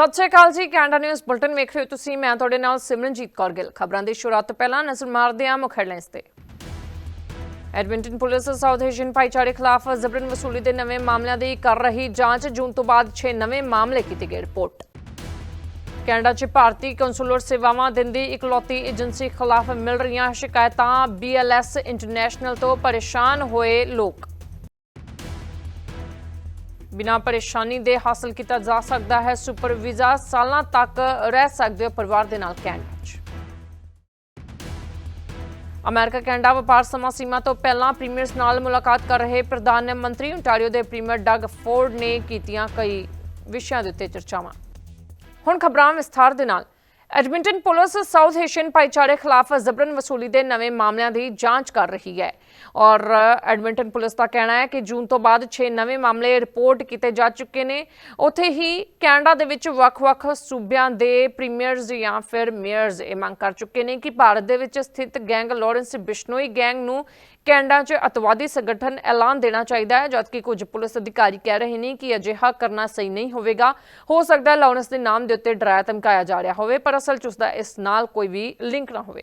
ਸਤਿ ਸ਼੍ਰੀ ਅਕਾਲ ਜੀ, Canada news bulletin ਵੇਖ ਰਹੇ ਹੋ ਤੁਸੀਂ, ਮੈਂ ਤੁਹਾਡੇ ਨਾਲ ਸਿਮਰਨਜੀਤ ਕੌਰ ਗਿੱਲ। ਖਬਰਾਂ ਦੀ ਸ਼ੁਰੂਆਤ ਤੋਂ ਪਹਿਲਾਂ ਨਜ਼ਰ ਮਾਰਦੇ ਹਾਂ ਮੁੱਖ ਹੈਡਲਾਈਨਸ ਤੇ। ਐਡਮਿੰਟਨ ਪੁਲਿਸ ਸਾਊਥ ਏਸ਼ੀਅਨ ਭਾਈਚਾਰੇ ਖਿਲਾਫ ਜ਼ਬਰਨ ਵਸੂਲੀ ਦੇ ਨਵੇਂ ਮਾਮਲਿਆਂ ਦੀ ਕਰ ਰਹੀ ਜਾਂਚ, ਜੂਨ ਤੋਂ ਬਾਅਦ 6 ਨਵੇਂ ਮਾਮਲੇ ਕੀਤੀ ਗਏ ਰਿਪੋਰਟ। ਕੈਨੇਡਾ 'ਚ ਭਾਰਤੀ ਕੌਂਸੂਲਰ ਸੇਵਾਵਾਂ ਦਿੰਦੀ ਇਕਲੌਤੀ ਏਜੰਸੀ ਖਿਲਾਫ ਮਿਲ ਰਹੀਆਂ ਸ਼ਿਕਾਇਤਾਂ BLS ਇੰਟਰਨੈਸ਼ਨਲ ਤੋਂ ਪਰੇਸ਼ਾਨ ਹੋਏ ਲੋਕ। ਬਿਨਾਂ ਪਰੇਸ਼ਾਨੀ ਦੇ ਹਾਸਲ ਕੀਤਾ ਜਾ ਸਕਦਾ ਹੈ। ਸੁਪਰ ਵੀਜ਼ਾ ਸਾਲਾਂ ਤੱਕ ਰਹਿ ਸਕਦੇ ਹੋ ਪਰਿਵਾਰ ਦੇ ਨਾਲ ਕੈਨੇਡਾ 'ਚ ਅਮਰੀਕਾ, ਕੈਨੇਡਾ ਵਪਾਰ ਸਮਾਂ ਸੀਮਾ ਤੋਂ ਪਹਿਲਾਂ ਪ੍ਰੀਮੀਅਰਸ ਨਾਲ ਮੁਲਾਕਾਤ ਕਰ ਰਹੇ ਪ੍ਰਧਾਨ ਮੰਤਰੀ ਓਨਟਾਰੀਓ ਦੇ ਪ੍ਰੀਮੀਅਰ ਡਗ ਫੋਰਡ ਨੇ ਕੀਤੀਆਂ ਕਈ ਵਿਸ਼ਿਆਂ ਦੇ ਉੱਤੇ ਚਰਚਾਵਾਂ। ਹੁਣ ਖਬਰਾਂ ਵਿਸਥਾਰ ਦੇ ਨਾਲ। ਐਡਮਿੰਟਨ ਪੁਲਿਸ ਸਾਊਥ ਏਸ਼ੀਅਨ ਭਾਈਚਾਰੇ ਖਿਲਾਫ ਜ਼ਬਰਨ ਵਸੂਲੀ ਦੇ ਨਵੇਂ ਮਾਮਲਿਆਂ ਦੀ ਜਾਂਚ ਕਰ ਰਹੀ ਹੈ। ਔਰ ਐਡਮਿੰਟਨ ਪੁਲਿਸ ਦਾ ਕਹਿਣਾ ਹੈ ਕਿ ਜੂਨ ਤੋਂ ਬਾਅਦ 6 ਨਵੇਂ ਮਾਮਲੇ ਰਿਪੋਰਟ ਕੀਤੇ ਜਾ ਚੁੱਕੇ ਨੇ। ਉੱਥੇ ਹੀ ਕੈਨੇਡਾ ਦੇ ਵਿੱਚ ਵੱਖ-ਵੱਖ ਸੂਬਿਆਂ ਦੇ ਪ੍ਰੀਮੀਅਰਜ਼ ਜਾਂ ਫਿਰ ਮੇਅਰਜ਼ ਇਹ ਮੰਗ ਕਰ ਚੁੱਕੇ ਨੇ ਕਿ ਭਾਰਤ ਦੇ ਵਿੱਚ ਸਥਿਤ ਗੈਂਗ ਲਾਰੈਂਸ ਬਿਸ਼ਨੋਈ ਗੈਂਗ ਨੂੰ ਕੈਨੇਡਾ 'ਚ ਅਤਵਾਦੀ ਸੰਗਠਨ ਐਲਾਨ ਦੇਣਾ ਚਾਹੀਦਾ ਹੈ, ਜਦਕਿ ਕੁਝ ਪੁਲਿਸ ਅਧਿਕਾਰੀ ਕਹਿ ਰਹੇ ਨੇ ਕਿ ਅਜਿਹਾ ਕਰਨਾ ਸਹੀ ਨਹੀਂ ਹੋਵੇਗਾ। ਹੋ ਸਕਦਾ ਹੈ ਲਾਰੈਂਸ ਦੇ ਨਾਮ ਦੇ ਉੱਤੇ ਡਰਾਇਆ ਧਮਕਾਇਆ ਜਾ ਰਿਹਾ ਹੋਵੇ, ਪਰ ਅਸਲ 'ਚ ਉਸ ਦਾ ਇਸ ਨਾਲ ਕੋਈ ਵੀ ਲਿੰਕ ਨਾ ਹੋਵੇ।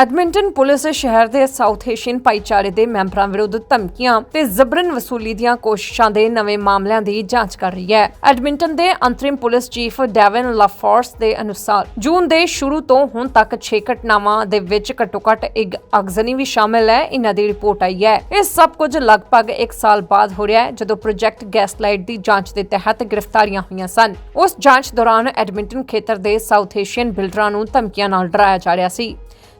ਐਡਮਿੰਟਨ ਪੁਲਿਸ ਸ਼ਹਿਰ ਦੇ ਸਾਊਥ ਏਸ਼ੀਅਨ ਭਾਈਚਾਰੇ ਦੇ ਮੈਂਬਰਾਂ ਵਿਰੁੱਧ ਧਮਕੀਆਂ ਤੇ ਜ਼ਬਰਨ ਵਸੂਲੀ ਦੀਆਂ ਕੋਸ਼ਿਸ਼ਾਂ ਦੇ ਨਵੇਂ ਮਾਮਲਿਆਂ ਦੀ ਜਾਂਚ ਕਰ ਰਹੀ ਹੈ। ਐਡਮਿੰਟਨ ਦੇ ਅੰਤਰਿਮ ਪੁਲਿਸ ਚੀਫ ਡੈਵਨ ਲਾਫੋਰਸ ਦੇ ਅਨੁਸਾਰ ਜੂਨ ਦੇ ਸ਼ੁਰੂ ਤੋਂ ਹੁਣ ਤੱਕ 6 ਘਟਨਾਵਾਂ ਦੇ ਵਿੱਚ ਘੱਟੋ-ਘੱਟ ਇੱਕ ਅਗਜ਼ਨੀ ਵੀ ਸ਼ਾਮਿਲ ਹੈ, ਇਹਨਾਂ ਦੀ ਰਿਪੋਰਟ ਆਈ ਹੈ। ਇਹ ਸਭ ਕੁਝ ਲਗਭਗ 1 ਸਾਲ ਬਾਅਦ ਹੋ ਰਿਹਾ ਹੈ, ਜਦੋਂ ਪ੍ਰੋਜੈਕਟ ਗੈਸਲਾਈਟ ਦੀ ਜਾਂਚ ਦੇ ਤਹਿਤ ਗ੍ਰਿਫਤਾਰੀਆਂ ਹੋਈਆਂ ਸਨ। ਉਸ ਜਾਂਚ ਦੌਰਾਨ ਐਡਮਿੰਟਨ ਖੇਤਰ ਦੇ ਸਾਊਥ ਏਸ਼ੀਅਨ ਬਿਲਡਰਾਂ ਨੂੰ ਧਮਕੀਆਂ ਨਾਲ ਡਰਾਇਆ ਜਾ ਰਿਹਾ ਸੀ।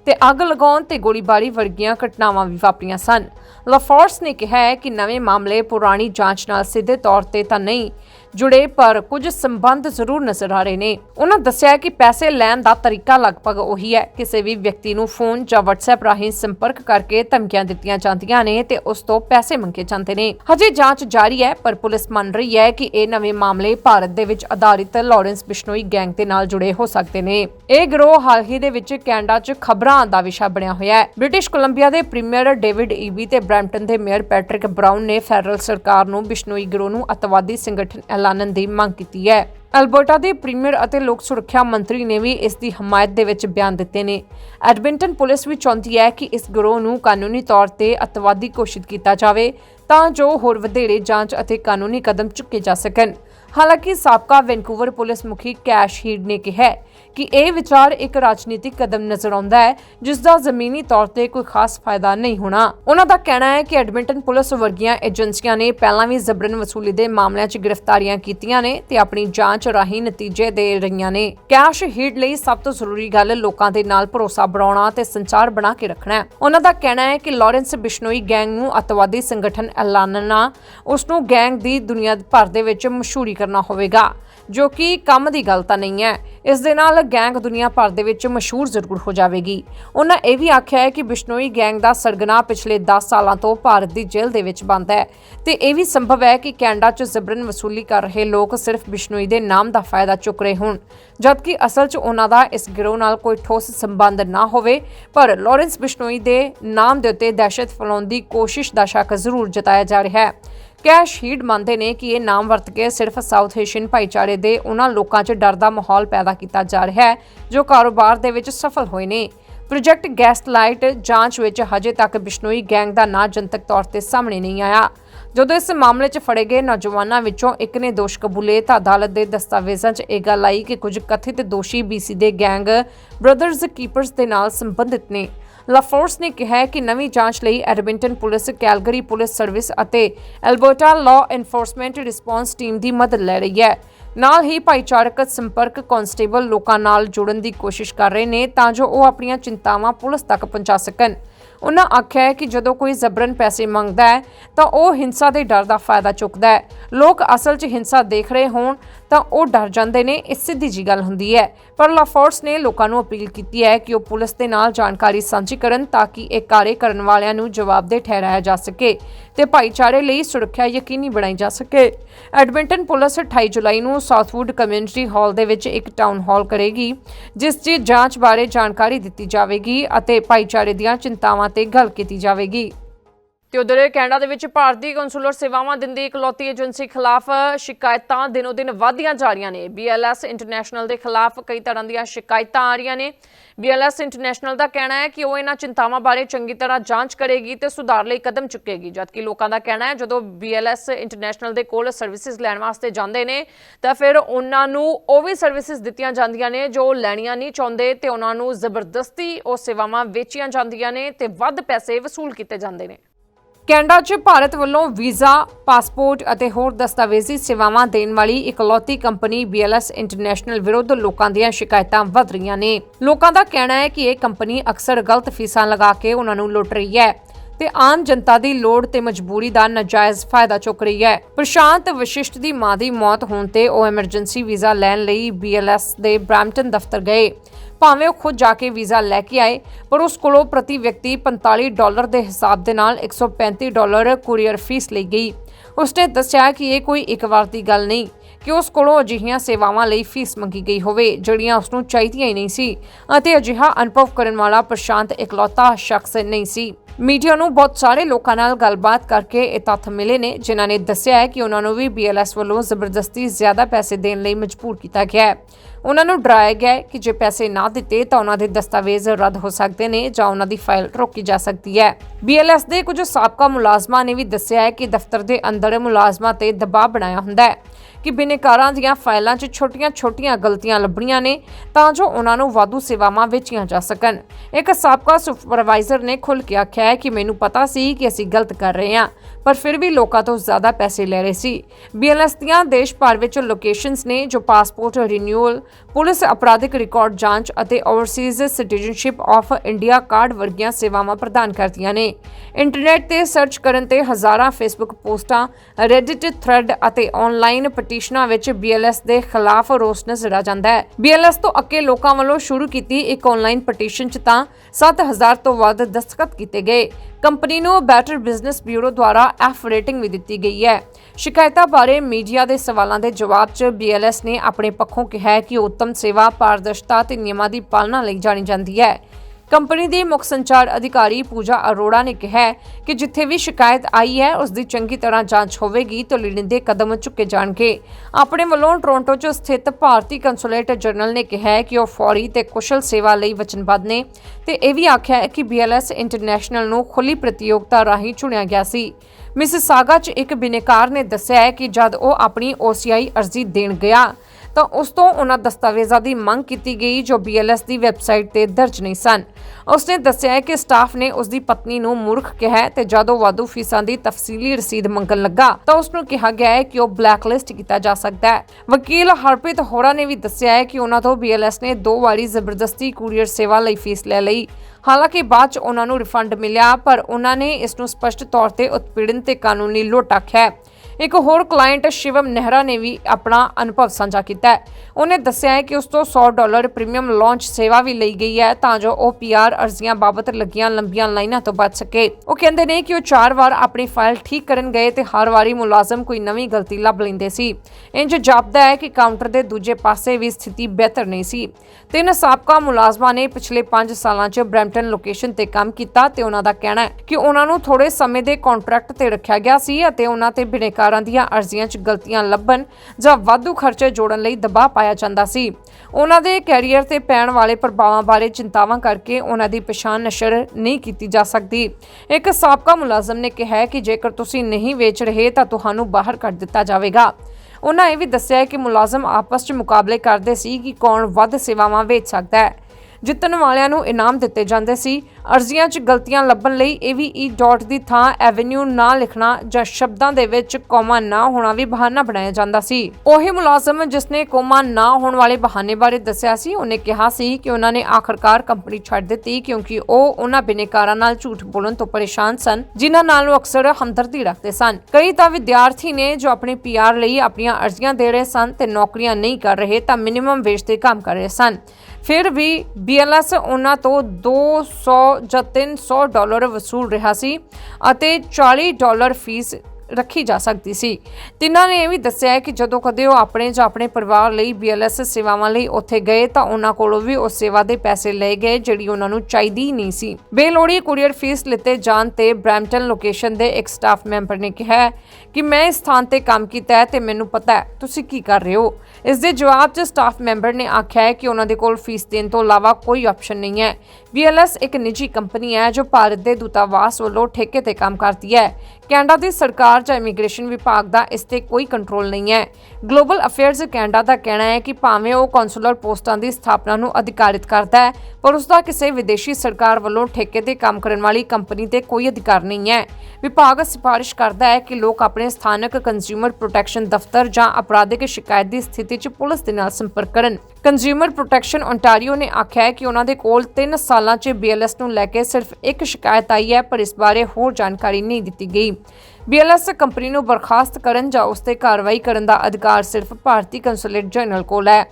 ਤੇ ਅੱਗ ਲਗਾਉਣ ਤੇ ਗੋਲੀਬਾਰੀ ਵਰਗੀਆਂ ਘਟਨਾਵਾਂ ਵੀ ਵਾਪਰੀਆਂ ਸਨ। ਲਾਫੋਰਸ ਨੇ ਕਿਹਾ ਹੈ ਕਿ ਨਵੇਂ ਮਾਮਲੇ ਪੁਰਾਣੀ ਜਾਂਚ ਨਾਲ ਸਿੱਧੇ ਤੌਰ ਤੇ ਤਾਂ ਨਹੀਂ ਜੁੜੇ, ਪਰ ਕੁਝ ਸੰਬੰਧ ਜ਼ਰੂਰ ਨਜ਼ਰ ਆ ਰਹੇ ਨੇ। ਉਹਨਾਂ ਦੱਸਿਆ ਕਿ ਪੈਸੇ ਲੈਣ ਦਾ ਤਰੀਕਾ ਲਗਭਗ ਉਹੀ ਹੈ। ਕਿਸੇ ਵੀ ਵਿਅਕਤੀ ਨੂੰ ਫੋਨ ਜਾਂ WhatsApp ਰਾਹੀਂ ਸੰਪਰਕ ਕਰਕੇ ਧਮਕੀਆਂ ਦਿੱਤੀਆਂ ਜਾਂਦੀਆਂ ਨੇ ਤੇ ਉਸ ਤੋਂ ਪੈਸੇ ਮੰਗੇ ਜਾਂਦੇ ਨੇ। ਹਜੇ ਜਾਂਚ ਜਾਰੀ ਹੈ, ਪਰ ਪੁਲਿਸ ਮੰਨ ਰਹੀ ਹੈ ਕਿ ਇਹ ਨਵੇਂ ਮਾਮਲੇ ਭਾਰਤ ਦੇ ਵਿੱਚ ਆਧਾਰਿਤ ਲਾਰੈਂਸ ਬਿਸ਼ਨੋਈ ਗੈਂਗ ਦੇ ਨਾਲ ਜੁੜੇ ਹੋ ਸਕਦੇ ਨੇ। ਇਹ ਗਰੋਹ ਹਾਲ ਹੀ ਦੇ ਵਿੱਚ ਕੈਨੇਡਾ 'ਚ ਖਬਰਾਂ ਦਾ ਵਿਸ਼ਾ ਬਣਿਆ ਹੋਇਆ ਹੈ। ਬ੍ਰਿਟਿਸ਼ ਕੋਲੰਬੀਆ ਦੇ ਪ੍ਰੀਮੀਅਰ ਡੇਵਿਡ ਈਬੀ ਤੇ ਬ੍ਰੈਂਪਟਨ ਦੇ ਮੇਅਰ ਪੈਟਰਿਕ ਬ੍ਰਾਊਨ ਨੇ ਫੈਡਰਲ ਸਰਕਾਰ ਨੂੰ ਬਿਸ਼ਨੋਈ ਗਰੋਹ ਨੂੰ ਅਤਵਾਦੀ ਸੰਗਠਨ ਐਲਾਨਣ ਦੀ ਮੰਗ ਕੀਤੀ ਹੈ। ਅਲਬਰਟਾ ਦੇ ਪ੍ਰੀਮੀਅਰ ਅਤੇ ਲੋਕ ਸੁਰੱਖਿਆ ਮੰਤਰੀ ਨੇ ਵੀ ਇਸ ਦੀ ਹਮਾਇਤ ਦੇ ਵਿੱਚ ਬਿਆਨ ਦਿੱਤੇ ਨੇ। ਐਡਮਿੰਟਨ ਪੁਲਿਸ ਵੀ ਚਾਹੁੰਦੀ ਹੈ ਕਿ ਇਸ ਗਰੋਹ ਨੂੰ ਕਾਨੂੰਨੀ ਤੌਰ ਤੇ ਅਤਵਾਦੀ ਘੋਸ਼ਿਤ ਕੀਤਾ ਜਾਵੇ, ਤਾਂ ਜੋ ਹੋਰ ਵਧੇਰੇ ਜਾਂਚ ਅਤੇ ਕਾਨੂੰਨੀ ਕਦਮ ਚੁੱਕੇ ਜਾ ਸਕਣ। ਹਾਲਾਂਕਿ ਸਾਬਕਾ ਵੈਨਕੂਵਰ ਪੁਲਿਸ ਮੁਖੀ ਕੈਸ਼ ਹੀਡ ਨੇ ਕਿਹਾ ਹੈ ਕਿ ਇਹ ਵਿਚਾਰ ਇੱਕ ਰਾਜਨੀਤਿਕ ਕਦਮ ਨਜ਼ਰ ਆਉਂਦਾ ਹੈ, ਜਿਸ ਦਾ ਜ਼ਮੀਨੀ ਤੌਰ ਤੇ ਕੋਈ ਖਾਸ ਫਾਇਦਾ ਨਹੀਂ ਹੋਣਾ। ਉਹਨਾਂ ਦਾ ਕਹਿਣਾ ਹੈ ਕਿ ਐਡਮਿੰਟਨ ਪੁਲਿਸ ਵਰਗੀਆਂ ਏਜੰਸੀਆਂ ਨੇ ਪਹਿਲਾਂ ਵੀ ਜ਼ਬਰਨ ਵਸੂਲੀ ਦੇ ਮਾਮਲਿਆਂ 'ਚ ਗ੍ਰਿਫਤਾਰੀਆਂ ਕੀਤੀਆਂ ਨੇ ਤੇ ਆਪਣੀ ਜਾਂਚ ਰਾਹੀਂ ਨਤੀਜੇ ਦੇ ਰਹੀਆਂ ਨੇ। ਕੈਸ਼ ਹੀਡ ਲਈ ਸਭ ਤੋਂ ਜ਼ਰੂਰੀ ਗੱਲ ਲੋਕਾਂ ਦੇ ਨਾਲ ਭਰੋਸਾ ਬਣਾਉਣਾ ਤੇ ਸੰਚਾਰ ਬਣਾ ਕੇ ਰੱਖਣਾ ਹੈ। ਉਹਨਾਂ ਦਾ ਕਹਿਣਾ ਹੈ ਕਿ ਲਾਰੈਂਸ ਬਿਸ਼ਨੋਈ ਗੈਂਗ ਨੂੰ ਅਤਵਾਦੀ ਸੰਗਠਨ ਐਲਾਨਣਾ ਉਸ ਨੂੰ ਗੈਂਗ ਦੀ ਦੁਨੀਆ ਭਰ ਦੇ ਵਿੱਚ ਮਸ਼ਹੂਰੀ ਕਰਨਾ ਹੋਵੇਗਾ। ਜੋ ਕਿ ਕੰਮ ਦੀ ਗੱਲ ਤਾਂ ਨਹੀਂ ਹੈ। ਇਸ ਦੇ ਨਾਲ ਗੈਂਗ ਦੁਨੀਆ ਭਰ ਦੇ ਵਿੱਚ ਮਸ਼ਹੂਰ ਜ਼ਰੂਰ ਹੋ ਜਾਵੇਗੀ। ਉਹਨਾਂ ਇਹ ਵੀ ਆਖਿਆ ਹੈ ਕਿ ਬਿਸ਼ਨੋਈ ਗੈਂਗ ਦਾ ਸਰਗਨਾ ਪਿਛਲੇ 10 ਸਾਲਾਂ ਤੋਂ ਭਾਰਤ ਦੀ ਜੇਲ੍ਹ ਦੇ ਵਿੱਚ ਬੰਦ ਹੈ ਤੇ ਇਹ ਵੀ ਸੰਭਵ ਹੈ ਕਿ ਕੈਨੇਡਾ 'ਚ ਜ਼ਬਰਨ ਵਸੂਲੀ ਕਰ ਰਹੇ ਲੋਕ ਸਿਰਫ ਬਿਸ਼ਨੋਈ ਦੇ ਨਾਮ ਦਾ ਫਾਇਦਾ ਚੁੱਕ ਰਹੇ ਹੋਣ, ਜਦਕਿ ਅਸਲ 'ਚ ਉਹਨਾਂ ਦਾ ਇਸ ਗਿਰੋਹ ਨਾਲ ਕੋਈ ਠੋਸ ਸੰਬੰਧ ਨਾ ਹੋਵੇ। ਪਰ ਲਾਰੈਂਸ ਬਿਸ਼ਨੋਈ ਦੇ ਨਾਮ ਦੇ ਉੱਤੇ ਦਹਿਸ਼ਤ ਫੈਲਾਉਣ ਦੀ ਕੋਸ਼ਿਸ਼ ਦਾ ਸ਼ੱਕ ਜ਼ਰੂਰ ਜਤਾਇਆ ਜਾ ਰਿਹਾ ਹੈ। ਕੈਸ਼ ਹੀਡ ਮੰਨਦੇ ਨੇ ਕਿ ਇਹ ਨਾਮ ਵਰਤ ਕੇ ਸਿਰਫ ਸਾਊਥ ਏਸ਼ੀਅਨ ਭਾਈਚਾਰੇ ਦੇ ਉਹਨਾਂ ਲੋਕਾਂ 'ਚ ਡਰ ਦਾ ਮਾਹੌਲ ਪੈਦਾ ਕੀਤਾ ਜਾ ਰਿਹਾ ਹੈ, ਜੋ ਕਾਰੋਬਾਰ ਦੇ ਵਿੱਚ ਸਫਲ ਹੋਏ ਨੇ। ਪ੍ਰੋਜੈਕਟ ਗੈਸਲਾਈਟ ਜਾਂਚ ਵਿੱਚ ਹਜੇ ਤੱਕ ਬਿਸ਼ਨੋਈ ਗੈਂਗ ਦਾ ਨਾਂ ਜਨਤਕ ਤੌਰ ਤੇ ਸਾਹਮਣੇ ਨਹੀਂ ਆਇਆ। ਜਦੋਂ ਇਸ ਮਾਮਲੇ 'ਚ ਫੜੇ ਗਏ ਨੌਜਵਾਨਾਂ ਵਿੱਚੋਂ ਇੱਕ ਨੇ ਦੋਸ਼ ਕਬੂਲੇ, ਤਾਂ ਅਦਾਲਤ ਦੇ ਦਸਤਾਵੇਜ਼ਾਂ 'ਚ ਇਹ ਗੱਲ ਆਈ ਕਿ ਕੁਝ ਕਥਿਤ ਦੋਸ਼ੀ BC ਦੇ ਗੈਂਗ ਬ੍ਰਦਰਜ਼ ਕੀਪਰਸ ਦੇ ਨਾਲ ਸੰਬੰਧਿਤ ਨੇ। ਲਾਫੋਰਸ ਨੇ ਕਿਹਾ ਕਿ ਨਵੀਂ ਜਾਂਚ ਲਈ Edmonton police, Calgary police service ਅਤੇ Alberta law enforcement response team ਦੀ ਮਦਦ ਲੈ ਰਹੀ ਹੈ। ਨਾਲ ਹੀ ਭਾਈਚਾਰਕ ਸੰਪਰਕ ਕਾਂਸਟੇਬਲ ਲੋਕਾਂ ਨਾਲ ਜੁੜਨ ਦੀ ਕੋਸ਼ਿਸ਼ ਕਰ ਰਹੇ ਨੇ ਤਾਂ ਜੋ ਉਹ ਆਪਣੀਆਂ ਚਿੰਤਾਵਾਂ ਪੁਲਿਸ ਤੱਕ ਪਹੁੰਚਾ ਸਕਣ। ਉਹਨਾਂ ਆਖਿਆ ਹੈ ਕਿ ਜਦੋਂ ਕੋਈ ਜ਼ਬਰਨ ਪੈਸੇ ਮੰਗਦਾ ਹੈ ਤਾਂ ਉਹ ਹਿੰਸਾ ਦੇ ਡਰ ਦਾ ਫਾਇਦਾ ਚੁੱਕਦਾ ਹੈ। ਲੋਕ ਅਸਲ 'ਚ ਹਿੰਸਾ ਦੇਖ ਰਹੇ ਹੋਣ ਤਾਂ ਉਹ ਡਰ ਜਾਂਦੇ ਨੇ, ਇਹ ਸਿੱਧੀ ਜੀ ਗੱਲ ਹੁੰਦੀ ਹੈ। ਪਰ ਲਾਫੋਰਸ ਨੇ ਲੋਕਾਂ ਨੂੰ ਅਪੀਲ ਕੀਤੀ ਹੈ ਕਿ ਉਹ ਪੁਲਿਸ ਦੇ ਨਾਲ ਜਾਣਕਾਰੀ ਸਾਂਝੀ ਕਰਨ ਤਾਂ ਕਿ ਇਹ ਕਾਰੇ ਕਰਨ ਵਾਲਿਆਂ ਨੂੰ ਜਵਾਬਦੇਹ ਠਹਿਰਾਇਆ ਜਾ ਸਕੇ ਤੇ ਭਾਈਚਾਰੇ ਲਈ ਸੁਰੱਖਿਆ ਯਕੀਨੀ ਬਣਾਈ ਜਾ ਸਕੇ। ਐਡਮਿੰਟਨ ਪੁਲਿਸ 28 ਜੁਲਾਈ ਨੂੰ ਸਾਊਥਵੁੱਡ ਕਮਿਊਨਿਟੀ ਹਾਲ ਦੇ ਵਿੱਚ ਇੱਕ ਟਾਊਨ ਹਾਲ ਕਰੇਗੀ, ਜਿਸ 'ਚ ਜਾਂਚ ਬਾਰੇ ਜਾਣਕਾਰੀ ਦਿੱਤੀ ਜਾਵੇਗੀ ਅਤੇ ਭਾਈਚਾਰੇ ਦੀਆਂ ਚਿੰਤਾਵਾਂ ਤੇ ਗੱਲ ਕੀਤੀ ਜਾਵੇਗੀ। ਤੇ ਉਧਰ ਕੈਨੇਡਾ ਦੇ ਵਿੱਚ ਭਾਰਤੀ ਕੌਂਸੂਲਰ ਸੇਵਾਵਾਂ ਦਿੰਦੀ ਇਕਲੌਤੀ ਏਜੰਸੀ ਖਿਲਾਫ ਸ਼ਿਕਾਇਤਾਂ ਦਿਨੋ ਦਿਨ ਵਧਦੀਆਂ ਜਾ ਰਹੀਆਂ ਨੇ। BLS ਇੰਟਰਨੈਸ਼ਨਲ ਦੇ ਖਿਲਾਫ ਕਈ ਤਰ੍ਹਾਂ ਦੀਆਂ ਸ਼ਿਕਾਇਤਾਂ ਆ ਰਹੀਆਂ ਨੇ। BLS ਇੰਟਰਨੈਸ਼ਨਲ ਦਾ ਕਹਿਣਾ ਹੈ ਕਿ ਉਹ ਇਹਨਾਂ ਚਿੰਤਾਵਾਂ ਬਾਰੇ ਚੰਗੀ ਤਰ੍ਹਾਂ ਜਾਂਚ ਕਰੇਗੀ ਤੇ ਸੁਧਾਰ ਲਈ ਕਦਮ ਚੁੱਕੇਗੀ, ਜਦਕਿ ਲੋਕਾਂ ਦਾ ਕਹਿਣਾ ਹੈ ਜਦੋਂ BLS ਇੰਟਰਨੈਸ਼ਨਲ ਦੇ ਕੋਲ ਸਰਵਿਸਿਜ਼ ਲੈਣ ਵਾਸਤੇ ਜਾਂਦੇ ਨੇ, ਤਾਂ ਫਿਰ ਉਹਨਾਂ ਨੂੰ ਉਹ ਵੀ ਸਰਵਿਸਿਜ਼ ਦਿੱਤੀਆਂ ਜਾਂਦੀਆਂ ਨੇ ਜੋ ਲੈਣੀਆਂ ਨਹੀਂ ਚਾਹੁੰਦੇ ਤੇ ਉਹਨਾਂ ਨੂੰ ਜ਼ਬਰਦਸਤੀ ਉਹ ਸੇਵਾਵਾਂ ਵੇਚੀਆਂ ਜਾਂਦੀਆਂ ਨੇ ਤੇ ਵੱਧ ਪੈਸੇ ਵਸੂਲ ਕੀਤੇ ਜਾਂਦੇ ਨੇ। ਕੈਨੇਡਾ 'ਚ ਭਾਰਤ ਵੱਲੋਂ ਵੀਜ਼ਾ, ਪਾਸਪੋਰਟ ਅਤੇ ਹੋਰ ਦਸਤਾਵੇਜ਼ੀ ਸੇਵਾਵਾਂ ਦੇਣ ਵਾਲੀ ਇਕਲੌਤੀ ਕੰਪਨੀ BLS ਇੰਟਰਨੈਸ਼ਨਲ ਵਿਰੁੱਧ ਲੋਕਾਂ ਦੀਆਂ ਸ਼ਿਕਾਇਤਾਂ ਵਧ ਰਹੀਆਂ ਨੇ। ਲੋਕਾਂ ਦਾ ਕਹਿਣਾ ਹੈ ਕਿ ਇਹ ਕੰਪਨੀ ਅਕਸਰ ਗਲਤ ਫੀਸਾਂ ਲਗਾ ਕੇ ਉਹਨਾਂ ਨੂੰ ਲੁੱਟ ਰਹੀ ਹੈ ਤੇ ਆਮ ਜਨਤਾ ਦੀ ਲੋੜ ਤੇ ਮਜਬੂਰੀ ਦਾ ਨਾਜਾਇਜ਼ ਫਾਇਦਾ ਚੁੱਕ ਰਹੀ ਹੈ। ਪ੍ਰਸ਼ਾਂਤ ਵਸ਼ਿਸ਼ਟ ਦੀ ਮਾਂ ਦੀ ਮੌਤ ਹੋਣ ਤੇ ਉਹ ਐਮਰਜੈਂਸੀ ਵੀਜ਼ਾ ਲੈਣ ਲਈ BLS ਦੇ ਬ੍ਰੈਂਪਟਨ ਦਫ਼ਤਰ ਗਏ। ਭਾਵੇਂ ਉਹ ਖੁਦ ਜਾ ਕੇ ਵੀਜ਼ਾ ਲੈ ਕੇ ਆਏ, ਪਰ ਉਸ ਕੋਲੋਂ ਪ੍ਰਤੀ ਵਿਅਕਤੀ 45 ਡਾਲਰ ਦੇ ਹਿਸਾਬ ਦੇ ਨਾਲ 135 ਡਾਲਰ ਕੁਰੀਅਰ ਫੀਸ ਲਈ ਗਈ। ਉਸਨੇ ਦੱਸਿਆ ਕਿ ਇਹ ਕੋਈ ਇੱਕ ਵਾਰ ਦੀ ਗੱਲ ਨਹੀਂ ਕਿ ਉਸ ਕੋਲੋਂ ਅਜਿਹੀਆਂ ਸੇਵਾਵਾਂ ਲਈ ਫੀਸ ਮੰਗੀ ਗਈ ਹੋਵੇ, ਜਿਹੜੀਆਂ ਉਸ ਨੂੰ ਚਾਹੀਦੀਆਂ ਹੀ ਨਹੀਂ ਸੀ ਅਤੇ ਅਜਿਹਾ ਅਨੁਭਵ ਕਰਨ ਵਾਲਾ ਪ੍ਰਸ਼ਾਂਤ ਇਕਲੌਤਾ ਸ਼ਖਸ ਨਹੀਂ ਸੀ। ਮੀਡੀਆ ਨੂੰ ਬਹੁਤ ਸਾਰੇ ਲੋਕਾਂ ਨਾਲ ਗੱਲਬਾਤ ਕਰਕੇ ਇਹ ਤੱਥ ਮਿਲੇ ਨੇ, ਜਿਨ੍ਹਾਂ ਨੇ ਦੱਸਿਆ ਹੈ ਕਿ ਉਹਨਾਂ ਨੂੰ ਵੀ BLS ਵੱਲੋਂ ਜ਼ਬਰਦਸਤੀ ਜ਼ਿਆਦਾ ਪੈਸੇ ਦੇਣ ਲਈ ਮਜਬੂਰ ਕੀਤਾ ਗਿਆ ਹੈ। ਉਹਨਾਂ ਨੂੰ ਡਰਾਇਆ ਗਿਆ ਹੈ ਕਿ ਜੇ ਪੈਸੇ ਨਾ ਦਿੱਤੇ ਤਾਂ ਉਹਨਾਂ ਦੇ ਦਸਤਾਵੇਜ਼ ਰੱਦ ਹੋ ਸਕਦੇ ਨੇ ਜਾਂ ਉਹਨਾਂ ਦੀ ਫਾਈਲ ਰੋਕੀ ਜਾ ਸਕਦੀ ਹੈ। BLS ਦੇ ਕੁਝ ਸਾਬਕਾ ਮੁਲਾਜ਼ਮਾਂ ਨੇ ਵੀ ਦੱਸਿਆ ਹੈ ਕਿ ਦਫ਼ਤਰ ਦੇ ਅੰਦਰ ਮੁਲਾਜ਼ਮਾਂ ਤੇ ਦਬਾਅ ਬਣਾਇਆ ਹੁੰਦਾ ਹੈ। ਕਿ ਬਿਨੇਕਾਰਾਂ ਦੀਆਂ ਫਾਈਲਾਂ 'ਚ ਛੋਟੀਆਂ-ਛੋਟੀਆਂ ਗਲਤੀਆਂ ਲੱਭਣੀਆਂ ਨੇ, ਤਾਂ ਜੋ ਉਹਨਾਂ ਨੂੰ ਵਾਧੂ ਸੇਵਾਵਾਂ ਵੇਚੀਆਂ ਜਾ ਸਕਣ। ਇੱਕ ਸਾਬਕਾ ਸੁਪਰਵਾਈਜ਼ਰ ਨੇ ਖੁੱਲ੍ਹ ਕੇ ਆਖਿਆ ਹੈ ਕਿ ਮੈਨੂੰ ਪਤਾ ਸੀ ਕਿ ਅਸੀਂ ਗਲਤ ਕਰ ਰਹੇ ਹਾਂ, ਪਰ ਫਿਰ ਵੀ ਲੋਕਾਂ ਤੋਂ ਜ਼ਿਆਦਾ ਪੈਸੇ ਲੈ ਰਹੇ ਸੀ। BLS ਦੀਆਂ ਦੇਸ਼ ਭਰ ਵਿੱਚ ਲੋਕੇਸ਼ਨਸ ਨੇ, ਜੋ ਪਾਸਪੋਰਟ ਰੀਨਿਊਅਲ ਪੁਲਿਸ ਅਪਰਾਧਿਕ ਰਿਕਾਰਡ ਜਾਂਚ ਅਤੇ overseas citizenship of India card ਵਰਗੀਆਂ ਸੇਵਾਵਾਂ ਪ੍ਰਦਾਨ ਕਰਦੀਆਂ ਨੇ। ਇੰਟਰਨੈਟ ਤੇ ਸਰਚ ਕਰਨ ਤੇ ਹਜ਼ਾਰਾਂ ਫੇਸਬੁੱਕ ਪੋਸਟਾਂ ਰੈਡਿਟ ਥ੍ਰੈਡ ਅਤੇ ਆਨਲਾਈਨ ਪਟੀਸ਼ਨਾਂ ਵਿੱਚ BLS ਦੇ ਖਿਲਾਫ ਰੋਸ ਨਜ਼ਰ ਆ ਜਾਂਦਾ ਹੈ। BLS ਤੋਂ ਅੱਕੇ ਲੋਕਾਂ ਵੱਲੋਂ ਸ਼ੁਰੂ ਕੀਤੀ ਇੱਕ ਆਨਲਾਈਨ ਪਟੀਸ਼ਨ 'ਚ ਤਾਂ 7000 ਤੋਂ ਵੱਧ ਦਸਤਖਤ ਕੀਤੇ ਗਏ। ਕੰਪਨੀ ਨੂੰ ਬੈਟਰ ਬਿਜ਼ਨਸ ਬਿਊਰੋ ਦੁਆਰਾ ਐਫ ਰੇਟਿੰਗ ਵੀ ਦਿੱਤੀ ਗਈ ਹੈ। ਸ਼ਿਕਾਇਤਾਂ ਬਾਰੇ ਮੀਡੀਆ ਦੇ ਸਵਾਲਾਂ ਦੇ ਜਵਾਬ 'ਚ BLS ਨੇ ਆਪਣੇ ਪੱਖੋਂ ਕਿਹਾ ਕਿ ਉੱਤਮ ਸੇਵਾ, ਪਾਰਦਰਸ਼ਤਾ ਤੇ ਨਿਯਮਾਂ ਦੀ ਪਾਲਣਾ ਲਈ ਜਾਣੀ ਜਾਂਦੀ ਹੈ। ਕੰਪਨੀ ਦੀ ਮੁੱਖ ਸੰਚਾਰ ਅਧਿਕਾਰੀ ਪੂਜਾ ਅਰੋੜਾ ਨੇ ਕਿਹਾ ਕਿ ਜਿੱਥੇ ਵੀ ਸ਼ਿਕਾਇਤ ਆਈ ਹੈ, ਉਸ ਦੀ ਚੰਗੀ ਤਰ੍ਹਾਂ ਜਾਂਚ ਹੋਵੇਗੀ, ਤੇ ਲੋੜੀਂਦੇ ਕਦਮ ਚੁੱਕੇ ਜਾਣਗੇ। ਆਪਣੇ ਵੱਲੋਂ ਟੋਰਾਂਟੋ 'ਚ ਸਥਿਤ ਭਾਰਤੀ ਕੰਸੂਲੇਟ ਜਨਰਲ ਨੇ ਕਿਹਾ ਕਿ ਉਹ ਫੌਰੀ ਤੇ ਕੁਸ਼ਲ ਸੇਵਾ ਲਈ ਵਚਨਬੱਧ ਨੇ ਤੇ ਇਹ ਵੀ ਆਖਿਆ ਹੈ ਕਿ BLS ਇੰਟਰਨੈਸ਼ਨਲ ਨੂੰ ਖੁੱਲੀ ਪ੍ਰਤੀਯੋਗਤਾ ਰਾਹੀਂ ਚੁਣਿਆ ਗਿਆ ਸੀ। ਮਿਸ ਸਾਗਾ 'ਚ ਇੱਕ ਬਿਨੇਕਾਰ ਨੇ ਦੱਸਿਆ ਹੈ ਕਿ ਜਦ ਉਹ ਆਪਣੀ OCI ਅਰਜ਼ੀ ਦੇਣ ਗਿਆ, ਤਾਂ ਉਸ ਤੋਂ ਉਹਨਾਂ ਦਸਤਾਵੇਜ਼ਾਂ ਦੀ ਮੰਗ ਕੀਤੀ ਗਈ ਜੋ BLS ਦੀ ਵੈਬਸਾਈਟ ਤੇ ਦਰਜ ਨਹੀਂ ਸਨ। ਉਸਨੇ ਦੱਸਿਆ ਹੈ ਕਿ ਸਟਾਫ ਨੇ ਉਸ ਦੀ ਪਤਨੀ ਨੂੰ ਮੂਰਖ ਕਿਹਾ ਤੇ ਜਦੋਂ ਵਾਧੂ ਫੀਸਾਂ ਦੀ ਤਫਸੀਲੀ ਰਸੀਦ ਮੰਗਣ ਲੱਗਾ, ਤਾਂ ਉਸ ਨੂੰ ਕਿਹਾ ਗਿਆ ਹੈ ਕਿ ਉਹ ਬਲੈਕਲਿਸਟ ਕੀਤਾ ਜਾ ਸਕਦਾ ਹੈ। ਵਕੀਲ ਹਰਪ੍ਰੀਤ ਹੋਰਾ ਨੇ ਵੀ ਦੱਸਿਆ ਹੈ ਕਿ ਉਹਨਾਂ ਤੋਂ BLS ਨੇ ਦੋ ਵਾਰੀ ਜ਼ਬਰਦਸਤੀ ਕੁਰੀਅਰ ਸੇਵਾ ਲਈ ਫੀਸ ਲੈ ਲਈ। ਹਾਲਾਂਕਿ ਬਾਅਦ ਚ ਉਹਨਾਂ ਨੂੰ ਰਿਫੰਡ ਮਿਲਿਆ, ਪਰ ਉਹਨਾਂ ਨੇ ਇਸ ਨੂੰ ਸਪਸ਼ਟ ਤੌਰ ਤੇ ਉਤਪੀੜਨ ਤੇ ਕਾਨੂੰਨੀ ਲੁੱਟ ਆਖਿਆ ਇੱਕ ਹੋਰ ਕਲਾਇੰਟ ਸ਼ਿਵਮ ਨਹਿਰਾ ਨੇ ਵੀ ਆਪਣਾ ਅਨੁਭਵ ਸਾਂਝਾ ਕੀਤਾ ਹੈ। ਉਹਨੇ ਦੱਸਿਆ ਹੈ ਕਿ ਉਸ ਤੋਂ 100 ਡਾਲਰ ਪ੍ਰੀਮੀਅਮ ਲਾਂਚ ਸੇਵਾ ਵੀ ਲਈ ਗਈ ਹੈ ਤਾਂ ਜੋ ਉਹ ਪੀਆਰ ਅਰਜ਼ੀਆਂ ਬਾਬਤ ਲੱਗੀਆਂ ਲੰਬੀਆਂ ਲਾਈਨਾਂ ਤੋਂ ਬਚ ਸਕੇ। ਉਹ ਕਹਿੰਦੇ ਨੇ ਕਿ ਉਹ ਚਾਰ ਵਾਰ ਆਪਣੀ ਫਾਈਲ ਠੀਕ ਕਰਨ ਗਏ ਤੇ ਹਰ ਵਾਰੀ ਮੁਲਾਜ਼ਮ ਕੋਈ ਨਵੀਂ ਗਲਤੀ ਲੱਭ ਲੈਂਦੇ ਸੀ। ਇੰਜ ਜਾਪਦਾ ਹੈ ਕਿ ਕਾਊਂਟਰ ਦੇ ਦੂਜੇ ਪਾਸੇ ਵੀ ਸਥਿਤੀ ਬਿਹਤਰ ਨਹੀਂ ਸੀ। ਤਿੰਨ ਸਾਬਕਾ ਮੁਲਾਜ਼ਮਾਂ ਨੇ ਪਿਛਲੇ 5 ਸਾਲਾਂ 'ਚ ਬ੍ਰੈਂਪਟਨ ਲੋਕੇਸ਼ਨ ਤੇ ਕੰਮ ਕੀਤਾ ਤੇ ਉਹਨਾਂ ਦਾ ਕਹਿਣਾ ਹੈ ਕਿ ਉਹਨਾਂ ਨੂੰ ਥੋੜੇ ਸਮੇਂ ਦੇ ਕੰਟਰੈਕਟ ਤੇ ਰੱਖਿਆ ਗਿਆ ਸੀ ਅਤੇ ਉਹਨਾਂ ਤੇ ਬਿਨੇਕਾਰਾਂ ਦੀਆਂ ਅਰਜ਼ੀਆਂ 'ਚ ਗਲਤੀਆਂ ਲੱਭਣ ਜਾਂ ਵਾਧੂ ਖਰਚੇ ਜੋੜਨ ਲਈ ਦਬਾਅ ਪਾਇਆ ਜਾਂਦਾ ਸੀ। ਉਹਨਾਂ ਦੇ ਕੈਰੀਅਰ ਤੇ ਪੈਣ ਵਾਲੇ ਪ੍ਰਭਾਵਾਂ ਬਾਰੇ ਚਿੰਤਾਵਾਂ ਕਰਕੇ ਉਹਨਾਂ ਦੀ ਪਛਾਣ ਨਸ਼ਰ ਨਹੀਂ ਕੀਤੀ ਜਾ ਸਕਦੀ। ਇੱਕ ਸਾਬਕਾ ਮੁਲਾਜ਼ਮ ਨੇ ਕਿਹਾ ਕਿ ਜੇਕਰ ਤੁਸੀਂ ਨਹੀਂ ਵੇਚ ਰਹੇ ਤਾਂ ਤੁਹਾਨੂੰ ਬਾਹਰ ਕੱਢ ਦਿੱਤਾ ਜਾਵੇਗਾ। ਉਹਨਾਂ ਇਹ ਵੀ ਦੱਸਿਆ ਕਿ ਮੁਲਾਜ਼ਮ ਆਪਸ 'ਚ ਮੁਕਾਬਲੇ ਕਰਦੇ ਸੀ ਕਿ ਕੌਣ ਵੱਧ ਸੇਵਾਵਾਂ ਵੇਚ ਸਕਦਾ ਹੈ। ਜਿੱਤਣ ਵਾਲਿਆਂ ਨੂੰ ਇਨਾਮ ਦਿੱਤੇ ਜਾਂਦੇ ਸੀ। ਅਰਜ਼ੀਆਂ 'ਚ ਗਲਤੀਆਂ ਲੱਭਣ ਲਈ ਇਹ ਵੀ e ਈ ਡਾਟ ਦੀ ਥਾਂ ਐਵੇਨਿਊ ਨਾ ਲਿਖਣਾ ਜਾਂ ਸ਼ਬਦਾਂ ਦੇ ਵਿੱਚ ਕੋਮਾ ਨਾ ਹੋਣਾ ਵੀ ਬਹਾਨਾ ਬਣਾਇਆ ਜਾਂਦਾ ਸੀ। ਉਹੀ ਮੁਲਾਜ਼ਮ ਜਿਸਨੇ ਕੋਮਾ ਨਾ ਹੋਣ ਵਾਲੇ ਬਹਾਨੇ ਬਾਰੇ ਦੱਸਿਆ ਸੀ, ਉਹਨੇ ਕਿਹਾ ਸੀ ਕਿ ਉਹਨਾਂ ਨੇ ਆਖਰਕਾਰ ਕੰਪਨੀ ਛੱਡ ਦਿੱਤੀ ਕਿਉਂਕਿ ਉਹ ਉਹਨਾਂ ਬਿਨੇਕਾਰਾਂ ਨਾਲ ਝੂਠ ਬੋਲਣ ਤੋਂ ਪਰੇਸ਼ਾਨ ਸਨ, ਜਿਨ੍ਹਾਂ ਨਾਲ ਉਹ ਅਕਸਰ ਹਮਦਰਦੀ ਰੱਖਦੇ ਸਨ। ਕਈ ਤਾਂ ਵਿਦਿਆਰਥੀ ਨੇ ਜੋ ਆਪਣੇ ਪੀਆਰ ਲਈ ਆਪਣੀਆਂ ਅਰਜ਼ੀਆਂ ਦੇ ਰਹੇ ਸਨ ਤੇ ਨੌਕਰੀਆਂ ਨਹੀਂ ਕਰ ਰਹੇ ਤਾਂ ਮਿਨੀਮਮ ਵੇਜ ਤੇ ਕੰਮ ਕਰ ਰਹੇ ਸਨ। ਫਿਰ ਵੀ BLS ਉਹਨਾਂ ਤੋਂ 200 ਜਾਂ 300 ਡਾਲਰ ਵਸੂਲ ਰਿਹਾ ਸੀ ਅਤੇ 40 ਡਾਲਰ ਫੀਸ ਰੱਖੀ ਜਾ ਸਕਦੀ ਸੀ। ਤਿੰਨਾਂ ਨੇ ਇਹ ਵੀ ਦੱਸਿਆ ਕਿ ਜਦੋਂ ਕਦੇ ਉਹ ਆਪਣੇ ਜਾਂ ਆਪਣੇ ਪਰਿਵਾਰ ਲਈ BLS ਸੇਵਾਵਾਂ ਲਈ ਉੱਥੇ ਗਏ ਤਾਂ ਉਹਨਾਂ ਕੋਲੋਂ ਵੀ ਉਸ ਸੇਵਾ ਦੇ ਪੈਸੇ ਲਏ ਗਏ ਜਿਹੜੀ ਉਹਨਾਂ ਨੂੰ ਚਾਹੀਦੀ ਨਹੀਂ ਸੀ। ਬੇਲੋੜੀ ਕੁਰੀਅਰ ਫੀਸ ਲਿੱਤੇ ਜਾਣ ਤੇ ਬ੍ਰੈਂਪਟਨ ਲੋਕੇਸ਼ਨ ਦੇ ਇੱਕ ਸਟਾਫ ਮੈਂਬਰ ਨੇ ਕਿਹਾ ਕਿ ਮੈਂ ਇਸ ਸਥਾਨ ਤੇ ਕੰਮ ਕੀਤਾ ਹੈ ਤੇ ਮੈਨੂੰ ਪਤਾ ਹੈ, ਤੁਸੀਂ ਕੀ ਕਰ ਰਹੇ ਹੋ? ਇਸ ਦੇ ਜਵਾਬ 'ਚ ਸਟਾਫ ਮੈਂਬਰ ਨੇ ਆਖਿਆ ਹੈ ਕਿ ਉਹਨਾਂ ਦੇ ਕੋਲ ਫੀਸ ਦੇਣ ਤੋਂ ਇਲਾਵਾ ਕੋਈ ਆਪਸ਼ਨ ਨਹੀਂ ਹੈ। BLS ਇੱਕ ਨਿੱਜੀ ਕੰਪਨੀ ਹੈ ਜੋ ਭਾਰਤ ਦੇ ਦੂਤਾਵਾਸ ਵੱਲੋਂ ਠੇਕੇ ਤੇ ਕੰਮ ਕਰਦੀ ਹੈ। ਕੈਨੇਡਾ ਦੀ ਸਰਕਾਰ ਜਾਂ ਇਮੀਗ੍ਰੇਸ਼ਨ ਵਿਭਾਗ ਦਾ ਇਸ ਤੇ ਕੋਈ ਕੰਟਰੋਲ ਨਹੀਂ ਹੈ। ਗਲੋਬਲ ਅਫੇਅਰਸ ਕੈਨੇਡਾ ਦਾ ਕਹਿਣਾ ਹੈ ਕਿ ਭਾਵੇਂ ਉਹ ਕੌਂਸੂਲਰ ਪੋਸਟਾਂ ਦੀ ਸਥਾਪਨਾ ਨੂੰ ਅਧਿਕਾਰਿਤ ਕਰਦਾ ਹੈ, ਪਰ ਉਸ ਦਾ ਕਿਸੇ ਵਿਦੇਸ਼ੀ ਸਰਕਾਰ ਵੱਲੋਂ ਠੇਕੇ ਤੇ ਕੰਮ ਕਰਨ ਵਾਲੀ ਕੰਪਨੀ ਤੇ ਕੋਈ ਅਧਿਕਾਰ ਨਹੀਂ ਹੈ। ਵਿਭਾਗ ਸਿਫਾਰਿਸ਼ ਕਰਦਾ ਹੈ ਕਿ ਲੋਕ ਆਪਣੇ ਸਥਾਨਕ ਕੰਜ਼ਿਊਮਰ ਪ੍ਰੋਟੈਕਸ਼ਨ ਦਫ਼ਤਰ ਜਾਂ ਅਪਰਾਧਿਕ ਸ਼ਿਕਾਇਤ ਦੀ ਸਥਿਤੀ 'ਚ ਪੁਲਿਸ ਦੇ ਨਾਲ ਸੰਪਰਕ ਕਰਨ। ਕੰਜ਼ਿਊਮਰ ਪ੍ਰੋਟੈਕਸ਼ਨ ਓਨਟਾਰੀਓ ਨੇ ਆਖਿਆ ਹੈ ਕਿ ਉਹਨਾਂ ਦੇ ਕੋਲ 3 ਸਾਲਾਂ 'ਚ BLS ਨੂੰ ਲੈ ਕੇ ਸਿਰਫ ਇੱਕ ਸ਼ਿਕਾਇਤ ਆਈ ਹੈ, ਪਰ ਇਸ ਬਾਰੇ ਹੋਰ ਜਾਣਕਾਰੀ ਨਹੀਂ ਦਿੱਤੀ ਗਈ। BLS ਕੰਪਨੀ ਨੂੰ ਬਰਖਾਸਤ ਕਰਨ ਜਾਂ ਉਸ ਤੇ ਕਾਰਵਾਈ ਕਰਨ ਦਾ ਅਧਿਕਾਰ ਸਿਰਫ ਭਾਰਤੀ ਕੰਸੂਲੇਟ ਜਨਰਲ ਕੋਲ ਹੈ।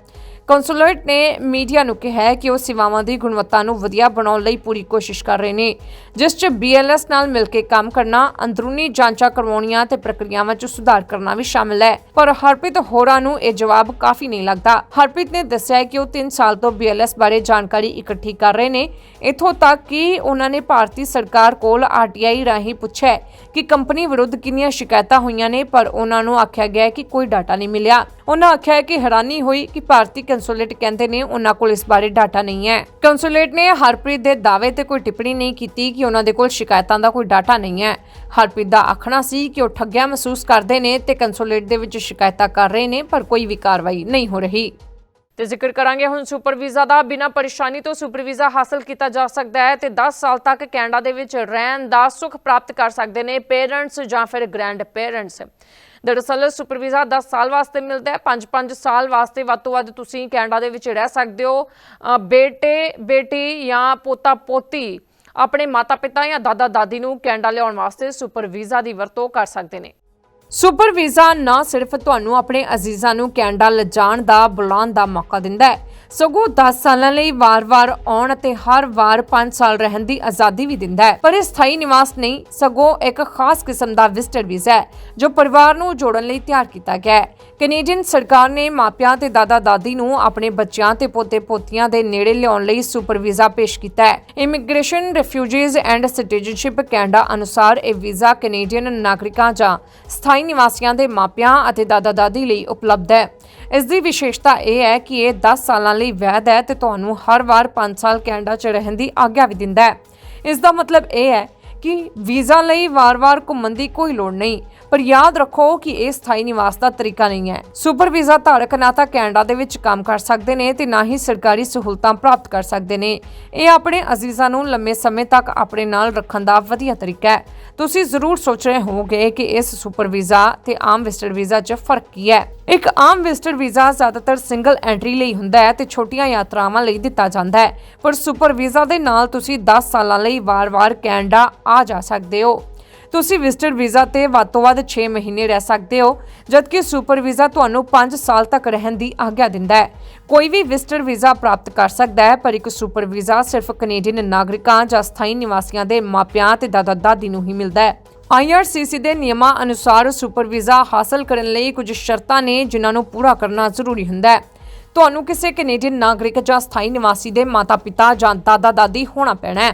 ਕੰਸੂਲੇਟ ਨੇ ਮੀਡੀਆ ਨੂੰ ਕਿਹਾ ਹੈ ਕਿ ਉਹ ਸੇਵਾਵਾਂ ਦੀ ਗੁਣਵੱਤਾ ਨੂੰ ਵਧੀਆ ਬਣਾਉਣ ਲਈ ਪੂਰੀ ਕੋਸ਼ਿਸ਼ ਕਰ ਰਹੇ ਨੇ, ਜਿਸ 'ਚ BLS ਨਾਲ ਮਿਲ ਕੇ ਕੰਮ ਕਰਨਾ, ਅੰਦਰੂਨੀ ਜਾਂਚਾਂ ਕਰਵਾਉਣੀਆਂ ਤੇ ਪ੍ਰਕਿਰਿਆਵਾਂ 'ਚ ਸੁਧਾਰ ਕਰਨਾ ਵੀ ਸ਼ਾਮਲ ਹੈ। ਪਰ ਹਰਪ੍ਰੀਤ ਹੋਰਾਂ ਨੂੰ ਇਹ ਜਵਾਬ ਕਾਫੀ ਨਹੀਂ ਲੱਗਦਾ। ਹਰਪ੍ਰੀਤ ਨੇ ਦੱਸਿਆ ਕਿ ਉਹ 3 ਸਾਲ ਤੋਂ BLS ਬਾਰੇ ਜਾਣਕਾਰੀ ਇਕੱਠੀ ਕਰ ਰਹੇ ਨੇ। ਇਥੋਂ ਤੱਕ ਕਿ ਉਹਨਾਂ ਨੇ ਭਾਰਤੀ ਸਰਕਾਰ ਕੋਲ RTI ਰਾਹੀਂ ਪੁੱਛਿਆ ਕਿ ਕੰਪਨੀ ਵਿਰੁੱਧ ਕਿੰਨੀਆਂ ਸ਼ਿਕਾਇਤਾਂ ਹੋਈਆਂ ਨੇ, ਪਰ ਉਹਨਾਂ ਨੂੰ ਆਖਿਆ ਗਿਆ ਕਿ ਕੋਈ ਡਾਟਾ ਨਹੀਂ ਮਿਲਿਆ। ਉਹਨਾਂ ਆਖਿਆ ਹੈ ਕਿ ਹੈਰਾਨੀ ਹੋਈ ਕਿ ਭਾਰਤੀ ਕੰਸੂਲੇਟ ਕਹਿੰਦੇ ਨੇ ਉਹਨਾਂ ਕੋਲ ਇਸ ਬਾਰੇ ਡਾਟਾ ਨਹੀਂ ਹੈ। ਕੰਸੂਲੇਟ ਨੇ ਹਰਪ੍ਰੀਤ ਦੇ ਦਾਅਵੇ ਤੇ ਕੋਈ ਟਿੱਪਣੀ ਨਹੀਂ ਕੀਤੀ ਕਿ ਉਹਨਾਂ ਦੇ ਕੋਲ ਸ਼ਿਕਾਇਤਾਂ ਦਾ ਕੋਈ ਡਾਟਾ ਨਹੀਂ ਹੈ। ਹਰਪ੍ਰੀਤ ਦਾ ਆਖਣਾ ਸੀ ਕਿ ਉਹ ਠੱਗਿਆ ਮਹਿਸੂਸ ਕਰਦੇ ਨੇ ਤੇ ਕੰਸੂਲੇਟ ਦੇ ਵਿੱਚ ਸ਼ਿਕਾਇਤਾਂ ਕਰ ਰਹੇ ਨੇ, ਪਰ ਕੋਈ ਵੀ ਕਾਰਵਾਈ ਨਹੀਂ ਹੋ ਰਹੀ। ਤੇ ਜ਼ਿਕਰ ਕਰਾਂਗੇ ਹੁਣ ਸੁਪਰ ਵੀਜ਼ਾ ਦਾ। ਬਿਨਾਂ ਪਰੇਸ਼ਾਨੀ ਤੋਂ ਸੁਪਰ ਵੀਜ਼ਾ ਹਾਸਲ ਕੀਤਾ ਜਾ ਸਕਦਾ ਹੈ ਤੇ 10 ਸਾਲ ਤੱਕ ਕੈਨੇਡਾ ਦੇ ਵਿੱਚ ਰਹਿਣ ਦਾ ਸੁੱਖ ਪ੍ਰਾਪਤ ਕਰ ਸਕਦੇ ਨੇ ਪੇਰੈਂਟਸ ਜਾਂ ਫਿਰ ਗ੍ਰੈਂਡ ਪੇਰੈਂਟਸ ਦਰਅਸਲ ਸੁਪਰ ਵੀਜ਼ਾ 10 ਸਾਲ ਵਾਸਤੇ ਮਿਲਦਾ ਹੈ। 5-5 ਸਾਲ ਵਾਸਤੇ ਵੱਧ ਤੋਂ ਵੱਧ ਤੁਸੀਂ ਕੈਨੇਡਾ ਦੇ ਵਿੱਚ ਰਹਿ ਸਕਦੇ ਹੋ। ਬੇਟੇ, ਬੇਟੀ ਜਾਂ ਪੋਤਾ, ਪੋਤੀ ਆਪਣੇ ਮਾਤਾ ਪਿਤਾ ਜਾਂ ਦਾਦਾ ਦਾਦੀ ਨੂੰ ਕੈਨੇਡਾ ਲਿਆਉਣ ਵਾਸਤੇ ਸੁਪਰ ਵੀਜ਼ਾ ਦੀ ਵਰਤੋਂ ਕਰ ਸਕਦੇ ਨੇ। ਸੁਪਰ ਵੀਜ਼ਾ ਨਾ ਸਿਰਫ ਤੁਹਾਨੂੰ ਆਪਣੇ ਅਜ਼ੀਜ਼ਾਂ ਨੂੰ ਕੈਨੇਡਾ ਲਿਜਾਣ ਦਾ, ਬੁਲਾਉਣ ਦਾ ਮੌਕਾ ਦਿੰਦਾ ਹੈ। ਸਗੋਂ 10 ਸਾਲਾਂ ਲਈ ਵਾਰ-ਵਾਰ ਆਉਣ ਅਤੇ ਹਰ ਵਾਰ 5 ਸਾਲ ਰਹਿਣ ਦੀ ਆਜ਼ਾਦੀ ਵੀ ਦਿੰਦਾ ਹੈ। ਪਰ ਇਹ ਸਥਾਈ ਨਿਵਾਸ ਨਹੀਂ, ਸਗੋਂ ਇੱਕ ਖਾਸ ਕਿਸਮ ਦਾ ਵਿਜ਼ਟਰ ਵੀਜ਼ਾ ਹੈ, ਜੋ ਪਰਿਵਾਰ ਨੂੰ ਜੋੜਨ ਲਈ ਤਿਆਰ ਕੀਤਾ ਗਿਆ ਹੈ। ਕੈਨੇਡੀਅਨ ਸਰਕਾਰ ਨੇ ਮਾਪਿਆਂ ਤੇ ਦਾਦਾ-ਦਾਦੀ ਨੂੰ ਆਪਣੇ ਬੱਚਿਆਂ ਤੇ ਪੋਤੇ-ਪੋਤੀਆਂ ਦੇ ਨੇੜੇ ਲਿਆਉਣ ਲਈ ਸੁਪਰ ਵੀਜ਼ਾ ਪੇਸ਼ ਕੀਤਾ ਹੈ। Immigration refugees and citizenship Canada ਅਨੁਸਾਰ ਇਹ ਵੀਜ਼ਾ ਕੈਨੇਡੀਅਨ ਨਾਗਰਿਕਾਂ ਜਾਂ ਸਥਾਈ ਨਿਵਾਸੀਆਂ ਦੇ ਮਾਪਿਆਂ ਅਤੇ ਦਾਦਾ-ਦਾਦੀ ਲਈ ਉਪਲਬਧ ਹੈ। ਇਸ ਦੀ ਵਿਸ਼ੇਸ਼ਤਾ ਇਹ ਹੈ ਕਿ ਇਹ 10 ਸਾਲਾਂ ਲਈ ਵੈਧ ਹੈ ਤੇ ਤੁਹਾਨੂੰ ਹਰ ਵਾਰ 5 ਸਾਲ ਕੈਨੇਡਾ 'ਚ ਰਹਿਣ ਦੀ ਆਗਿਆ ਵੀ ਦਿੰਦਾ ਹੈ। ਇਸ ਦਾ ਮਤਲਬ ਇਹ ਹੈ ਕਿ ਵੀਜ਼ਾ ਲਈ ਵਾਰ-ਵਾਰ ਘੁੰਮਣ ਦੀ ਕੋਈ ਲੋੜ ਨਹੀਂ। ਪਰ ਯਾਦ ਰੱਖੋ ਕਿ ਇਹ ਸਥਾਈ ਨਿਵਾਸ ਦਾ ਤਰੀਕਾ ਨਹੀਂ ਹੈ। ਸੁਪਰ ਵੀਜ਼ਾ ਧਾਰਕ ਨਾ ਤਾਂ ਕੈਨੇਡਾ ਦੇ ਵਿੱਚ ਕੰਮ ਕਰ ਸਕਦੇ ਨੇ ਤੇ ਨਾ ਹੀ ਸਰਕਾਰੀ ਸਹੂਲਤਾਂ ਪ੍ਰਾਪਤ ਕਰ ਸਕਦੇ ਨੇ। ਇਹ ਆਪਣੇ ਅਜ਼ੀਜ਼ਾਂ ਨੂੰ ਲੰਮੇ ਸਮੇਂ ਤੱਕ ਆਪਣੇ ਨਾਲ ਰੱਖਣ ਦਾ ਵਧੀਆ ਤਰੀਕਾ ਹੈ। ਤੁਸੀਂ ਜ਼ਰੂਰ ਸੋਚ ਰਹੇ ਹੋਵੋਗੇ ਕਿ ਇਸ ਸੁਪਰ ਵੀਜ਼ਾ ਤੇ ਆਮ ਵਿਜ਼ਟਰ ਵੀਜ਼ਾ 'ਚ ਫ਼ਰਕ ਕੀ ਹੈ। ਇੱਕ ਆਮ ਵਿਜ਼ਟਰ ਵੀਜ਼ਾ ਜ਼ਿਆਦਾਤਰ ਸਿੰਗਲ ਐਂਟਰੀ ਲਈ ਹੁੰਦਾ ਹੈ ਤੇ ਛੋਟੀਆਂ ਯਾਤਰਾਵਾਂ ਲਈ ਦਿੱਤਾ ਜਾਂਦਾ ਹੈ। ਪਰ ਸੁਪਰ ਵੀਜ਼ਾ ਦੇ ਨਾਲ ਤੁਸੀਂ 10 ਸਾਲਾਂ ਲਈ ਵਾਰ-ਵਾਰ ਕੈਨੇਡਾ ਆ ਜਾ ਸਕਦੇ ਹੋ। ਤੁਸੀਂ ਵਿਜ਼ਟਰ ਵੀਜ਼ਾ ਤੇ ਵੱਧ ਤੋਂ ਵੱਧ 6 ਮਹੀਨੇ ਰਹਿ ਸਕਦੇ ਹੋ, ਜਦਕਿ ਸੁਪਰ ਵੀਜ਼ਾ ਤੁਹਾਨੂੰ 5 ਸਾਲ ਤੱਕ ਰਹਿਣ ਦੀ ਆਗਿਆ ਦਿੰਦਾ ਹੈ। ਕੋਈ ਵੀ ਵਿਜ਼ਟਰ ਵੀਜ਼ਾ ਪ੍ਰਾਪਤ ਕਰ ਸਕਦਾ ਹੈ, ਪਰ ਇੱਕ ਸੁਪਰ ਵੀਜ਼ਾ ਸਿਰਫ ਕੈਨੇਡੀਅਨ ਨਾਗਰਿਕਾਂ ਜਾਂ ਸਥਾਈ ਨਿਵਾਸੀਆਂ ਦੇ ਮਾਪਿਆਂ ਤੇ ਦਾਦਾ-ਦਾਦੀ ਨੂੰ ਹੀ ਮਿਲਦਾ ਹੈ। IRCC ਦੇ ਨਿਯਮਾਂ ਅਨੁਸਾਰ ਸੁਪਰ ਵੀਜ਼ਾ ਹਾਸਲ ਕਰਨ ਲਈ ਕੁਝ ਸ਼ਰਤਾਂ ਨੇ, ਜਿਨ੍ਹਾਂ ਨੂੰ ਪੂਰਾ ਕਰਨਾ ਜ਼ਰੂਰੀ ਹੁੰਦਾ ਹੈ। ਤੁਹਾਨੂੰ ਕਿਸੇ ਕੈਨੇਡੀਅਨ ਨਾਗਰਿਕ ਜਾਂ ਸਥਾਈ ਨਿਵਾਸੀ ਦੇ ਮਾਤਾ-ਪਿਤਾ ਜਾਂ ਦਾਦਾ-ਦਾਦੀ ਹੋਣਾ ਪੈਣਾ ਹੈ।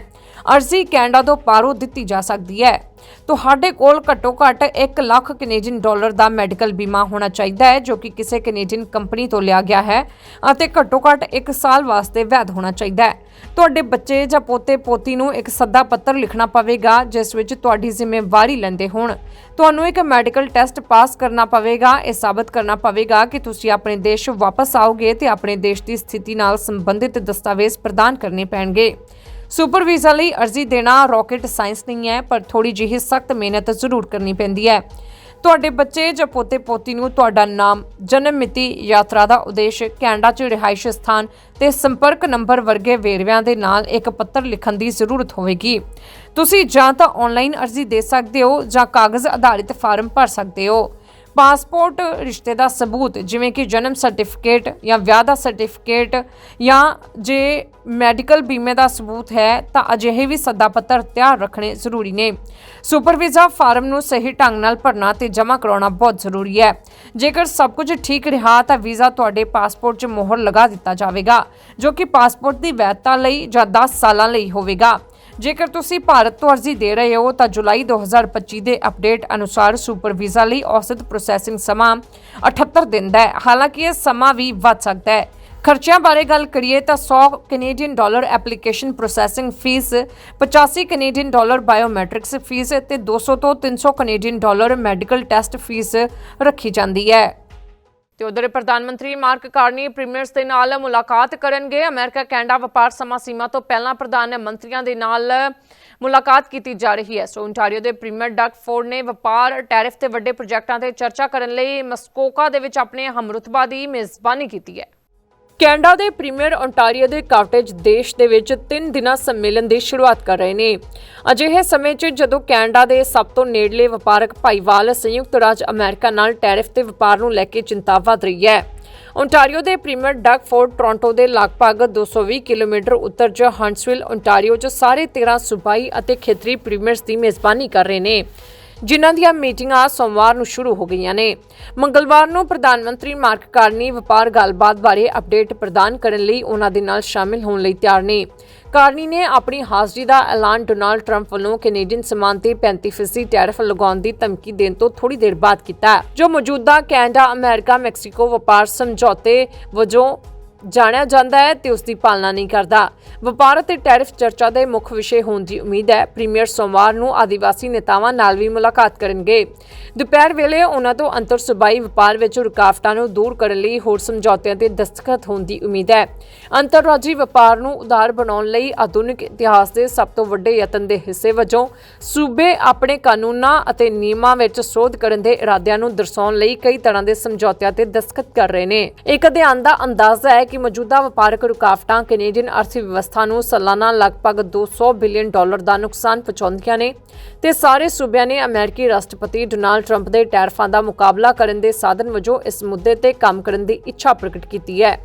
ਅਰਜ਼ੀ ਕੈਨੇਡਾ ਤੋਂ ਪਾਰੋਂ ਦਿੱਤੀ ਜਾ ਸਕਦੀ ਹੈ। ਤੁਹਾਡੇ ਕੋਲ ਘੱਟੋ-ਘੱਟ 1 ਲੱਖ ਕੈਨੇਡੀਅਨ ਡਾਲਰ ਦਾ ਮੈਡੀਕਲ ਬੀਮਾ ਹੋਣਾ ਚਾਹੀਦਾ ਹੈ, ਜੋ ਕਿ ਕਿਸੇ ਕੈਨੇਡੀਅਨ ਕੰਪਨੀ ਤੋਂ ਲਿਆ ਗਿਆ ਹੈ ਅਤੇ ਘੱਟੋ-ਘੱਟ 1 ਸਾਲ ਵਾਸਤੇ ਵੈਧ ਹੋਣਾ ਚਾਹੀਦਾ ਹੈ। ਤੁਹਾਡੇ ਬੱਚੇ ਜਾਂ ਪੋਤੇ-ਪੋਤੀ ਨੂੰ ਇੱਕ ਸੱਦਾ ਪੱਤਰ ਲਿਖਣਾ ਪਵੇਗਾ, ਜਿਸ ਵਿੱਚ ਤੁਹਾਡੀ ਜ਼ਿੰਮੇਵਾਰੀ ਲੈਂਦੇ ਹੋਣ। ਤੁਹਾਨੂੰ ਇੱਕ ਮੈਡੀਕਲ ਟੈਸਟ ਪਾਸ ਕਰਨਾ ਪਵੇਗਾ। ਇਹ ਸਾਬਤ ਕਰਨਾ ਪਵੇਗਾ ਕਿ ਤੁਸੀਂ ਆਪਣੇ ਦੇਸ਼ ਵਾਪਸ ਆਓਗੇ ਤੇ ਆਪਣੇ ਦੇਸ਼ ਦੀ ਸਥਿਤੀ ਨਾਲ ਸੰਬੰਧਿਤ ਦਸਤਾਵੇਜ਼ ਪ੍ਰਦਾਨ ਕਰਨੇ ਪੈਣਗੇ। ਸੁਪਰ ਵੀਜ਼ਾ ਲਈ ਅਰਜ਼ੀ ਦੇਣਾ ਰਾਕਟ ਸਾਇੰਸ ਨਹੀਂ ਹੈ, ਪਰ ਥੋੜੀ ਜਿਹੀ ਸਖਤ ਮਿਹਨਤ ਜ਼ਰੂਰ ਕਰਨੀ ਪੈਂਦੀ ਹੈ। ਤੁਹਾਡੇ ਬੱਚੇ ਜਾਂ ਪੋਤੇ-ਪੋਤੀ ਨੂੰ ਤੁਹਾਡਾ ਨਾਮ, ਜਨਮ ਮਿਤੀ, ਯਾਤਰਾ ਦਾ ਉਦੇਸ਼, ਕੈਨੇਡਾ 'ਚ ਰਿਹਾਇਸ਼ ਸਥਾਨ ਤੇ ਸੰਪਰਕ ਨੰਬਰ ਵਰਗੇ ਵੇਰਵਿਆਂ ਦੇ ਨਾਲ ਇੱਕ ਪੱਤਰ ਲਿਖਣ ਦੀ ਜ਼ਰੂਰਤ ਹੋਵੇਗੀ। ਤੁਸੀਂ ਜਾਂ ਤਾਂ ਆਨਲਾਈਨ ਅਰਜ਼ੀ ਦੇ ਸਕਦੇ ਹੋ ਜਾਂ ਕਾਗਜ਼ ਆਧਾਰਿਤ ਫਾਰਮ ਭਰ ਸਕਦੇ ਹੋ। ਪਾਸਪੋਰਟ ਰਿਸ਼ਤੇ ਦਾ ਸਬੂਤ, ਜਿਵੇਂ ਕਿ ਜਨਮ ਸਰਟੀਫਿਕੇਟ ਜਾਂ ਵਿਆਹ ਦਾ ਸਰਟੀਫਿਕੇਟ ਜਾਂ ਜੇ ਮੈਡੀਕਲ ਬੀਮੇ ਦਾ ਸਬੂਤ ਹੈ, ਤਾਂ ਅਜਿਹੇ ਵੀ ਸੱਦਾ ਪੱਤਰ ਤਿਆਰ ਰੱਖਣੇ ਜ਼ਰੂਰੀ ਨੇ। ਸੁਪਰਵੀਜ਼ਾ ਫਾਰਮ ਨੂੰ ਸਹੀ ਢੰਗ ਨਾਲ ਭਰਨਾ ਤੇ ਜਮ੍ਹਾਂ ਕਰਾਉਣਾ ਬਹੁਤ ਜ਼ਰੂਰੀ ਹੈ। ਜੇਕਰ ਸਭ ਕੁਝ ਠੀਕ ਰਿਹਾ, ਤਾਂ ਵੀਜ਼ਾ ਤੁਹਾਡੇ ਪਾਸਪੋਰਟ 'ਚ ਮੋਹਰ ਲਗਾ ਦਿੱਤਾ ਜਾਵੇਗਾ, ਜੋ ਕਿ ਪਾਸਪੋਰਟ ਦੀ ਵੈਧਤਾ ਲਈ ਜਾਂ 10 ਸਾਲਾਂ ਲਈ ਹੋਵੇਗਾ। ਜੇਕਰ ਤੁਸੀਂ ਭਾਰਤ ਤੋਂ ਅਰਜ਼ੀ ਦੇ ਰਹੇ ਹੋ, ਤਾਂ ਜੁਲਾਈ 2025 ਦੇ ਅਪਡੇਟ ਅਨੁਸਾਰ ਸੁਪਰ ਵੀਜ਼ਾ ਲਈ ਔਸਤ ਪ੍ਰੋਸੈਸਿੰਗ ਸਮਾਂ 78 ਦਿਨ ਦਾ ਹੈ। ਹਾਲਾਂਕਿ ਇਹ ਸਮਾਂ ਵੀ ਵੱਧ ਸਕਦਾ ਹੈ। ਖਰਚਿਆਂ ਬਾਰੇ ਗੱਲ ਕਰੀਏ ਤਾਂ 100 Canadian dollar application processing fee 85 Canadian dollar biometrics fee ਤੇ 200 ਤੋਂ 300 Canadian dollar medical test fee ਰੱਖੀ ਜਾਂਦੀ ਹੈ। ਤੇ ਉਧਰ ਪ੍ਰਧਾਨ ਮੰਤਰੀ ਮਾਰਕ ਕਾਰਨੀ ਪ੍ਰੀਮੀਅਰਸ ਦੇ ਨਾਲ ਮੁਲਾਕਾਤ ਕਰਨਗੇ। ਅਮਰੀਕਾ, ਕੈਨੇਡਾ ਵਪਾਰ ਸਮਾਂ ਸੀਮਾ ਤੋਂ ਪਹਿਲਾਂ ਪ੍ਰਧਾਨ ਮੰਤਰੀਆਂ ਦੇ ਨਾਲ ਮੁਲਾਕਾਤ ਕੀਤੀ ਜਾ ਰਹੀ ਹੈ। ਸੋ ਓਨਟਾਰੀਓ ਦੇ ਪ੍ਰੀਮੀਅਰ ਡਕ ਫੋਰਡ ਨੇ ਵਪਾਰ, ਟੈਰਿਫ ਤੇ ਵੱਡੇ ਪ੍ਰੋਜੈਕਟਾਂ ਤੇ ਚਰਚਾ ਕਰਨ ਲਈ ਮਸਕੋਕਾ ਦੇ ਵਿੱਚ ਆਪਣੇ ਹਮਰੁਤਬਾ ਦੀ ਮੇਜ਼ਬਾਨੀ ਕੀਤੀ ਹੈ। ਕੈਨੇਡਾ ਦੇ ਪ੍ਰੀਮੀਅਰ ਓਨਟਾਰੀਓ ਦੇ ਕਾਟੇਜ ਦੇਸ਼ ਦੇ ਵਿੱਚ 3 ਦਿਨਾਂ ਸੰਮੇਲਨ ਦੀ ਸ਼ੁਰੂਆਤ ਕਰ ਰਹੇ ਨੇ। ਅਜਿਹੇ ਸਮੇਂ 'ਚ ਜਦੋਂ ਕੈਨੇਡਾ ਦੇ ਸਭ ਤੋਂ ਨੇੜਲੇ ਵਪਾਰਕ ਭਾਈਵਾਲ ਸੰਯੁਕਤ ਰਾਜ ਅਮਰੀਕਾ ਨਾਲ ਟੈਰਿਫ ਤੇ ਵਪਾਰ ਨੂੰ ਲੈ ਕੇ ਚਿੰਤਾ ਵਧ ਰਹੀ ਹੈ। ਓਨਟਾਰੀਓ ਦੇ ਪ੍ਰੀਮੀਅਰ ਡਕ ਫੋਰਡ ਟੋਰਾਂਟੋ ਦੇ ਲਗਭਗ 220 ਕਿਲੋਮੀਟਰ ਉੱਤਰ 'ਚ ਹੰਟਸਵਿਲ ਓਨਟਾਰੀਓ 'ਚ ਸਾਰੇ 13 ਸੂਬਾਈ ਅਤੇ ਖੇਤਰੀ ਪ੍ਰੀਮੀਅਰਸ ਦੀ ਮੇਜ਼ਬਾਨੀ ਕਰ ਰਹੇ ਨੇ। ਜਿਨ੍ਹਾਂ ਦੀਆਂ ਮੀਟਿੰਗਾਂ ਸੋਮਵਾਰ ਨੂੰ ਸ਼ੁਰੂ ਹੋ ਗਈਆਂ ਨੇ। ਮੰਗਲਵਾਰ ਨੂੰ ਪ੍ਰਧਾਨ ਮੰਤਰੀ ਮਾਰਕ ਕਾਰਨੀ ਵਪਾਰ ਗੱਲਬਾਤ ਬਾਰੇ ਅਪਡੇਟ ਪ੍ਰਦਾਨ ਕਰਨ ਲਈ ਉਹਨਾਂ ਦੇ ਨਾਲ ਸ਼ਾਮਿਲ ਹੋਣ ਲਈ ਤਿਆਰ ਨੇ। ਕਾਰਨੀ ਨੇ ਆਪਣੀ ਹਾਜ਼ਰੀ ਦਾ ਐਲਾਨ ਡੋਨਾਲਡ ਟਰੰਪ ਵੱਲੋਂ ਕੈਨੇਡੀਅਨ ਸਮਾਨ ਤੇ 35% ਟੈਰਿਫ ਲਗਾਉਣ ਦੀ ਧਮਕੀ ਦੇਣ ਤੋਂ ਥੋੜੀ ਦੇਰ ਬਾਅਦ ਕੀਤਾ। ਜੋ ਮੌਜੂਦਾ ਕੈਨੇਡਾ, ਅਮਰੀਕਾ, ਮੈਕਸੀਕੋ ਵਪਾਰ ਸਮਝੌਤੇ ਵਜੋਂ ਜਾਣਿਆ ਜਾਂਦਾ ਹੈ ਤੇ ਉਸ ਦੀ ਪਾਲਣਾ ਨਹੀਂ ਕਰਦਾ। ਵਪਾਰ ਅਤੇ ਟੈਰਿਫ ਚਰਚਾ ਦੇ ਮੁੱਖ ਵਿਸ਼ੇ ਹੋਣ ਦੀ ਉਮੀਦ ਹੈ। ਪ੍ਰੀਮੀਅਰ ਸੋਮਵਾਰ ਨੂੰ ਆਦੀਵਾਸੀ ਨੇਤਾਵਾਂ ਨਾਲ ਵੀ ਮੁਲਾਕਾਤ ਕਰਨਗੇ। ਦੁਪਹਿਰ ਵੇਲੇ ਉਹਨਾਂ ਤੋਂ ਅੰਤਰ ਸੂਬਾਈ ਵਪਾਰ ਵਿੱਚ ਰੁਕਾਵਟਾਂ ਨੂੰ ਦੂਰ ਕਰਨ ਲਈ ਹੋਰ ਸਮਝੌਤਿਆਂ ਤੇ ਦਸਤਖਤ ਹੋਣ ਦੀ ਉਮੀਦ ਹੈ। ਅੰਤਰਰਾਜੀ ਵਪਾਰ ਨੂੰ ਉਦਾਰ ਬਣਾਉਣ ਲਈ ਆਧੁਨਿਕ ਇਤਿਹਾਸ ਦੇ ਸਭ ਤੋਂ ਵੱਡੇ ਯਤਨ ਦੇ ਹਿੱਸੇ ਵਜੋਂ ਸੂਬੇ ਆਪਣੇ ਕਾਨੂੰਨਾਂ ਅਤੇ ਨਿਯਮਾਂ ਵਿੱਚ ਸੋਧ ਕਰਨ ਦੇ ਇਰਾਦਿਆਂ ਨੂੰ ਦਰਸਾਉਣ ਲਈ ਕਈ ਤਰ੍ਹਾਂ ਦੇ ਸਮਝੌਤਿਆਂ ਤੇ ਦਸਤਖਤ ਕਰ ਰਹੇ ਨੇ। ਇੱਕ ਅਧਿਐਨ ਦਾ ਅੰਦਾਜ਼ਾ ਹੈ ਕਿ ਮੌਜੂਦਾ ਵਪਾਰਕ ਰੁਕਾਵਟਾਂ ਕੈਨੇਡੀਅਨ ਅਰਥ ਵਿਵਸਥਾ ਨੂੰ ਸਾਲਾਨਾ ਲਗਭਗ 200 ਬਿਲੀਅਨ ਡਾਲਰ ਦਾ ਨੁਕਸਾਨ ਪਹੁੰਚਾਉਂਦੀਆਂ ਨੇ ਤੇ ਸਾਰੇ ਸੂਬਿਆਂ ਨੇ ਅਮਰੀਕੀ ਰਾਸ਼ਟਰਪਤੀ ਡੋਨਾਲਡ ਟਰੰਪ ਦੇ ਟੈਰਫਾਂ ਦਾ ਮੁਕਾਬਲਾ ਕਰਨ ਦੇ ਸਾਧਨ ਵਜੋਂ ਇਸ ਮੁੱਦੇ ਤੇ ਕੰਮ ਕਰਨ ਦੀ ਇੱਛਾ ਪ੍ਰਗਟ ਕੀਤੀ ਹੈ।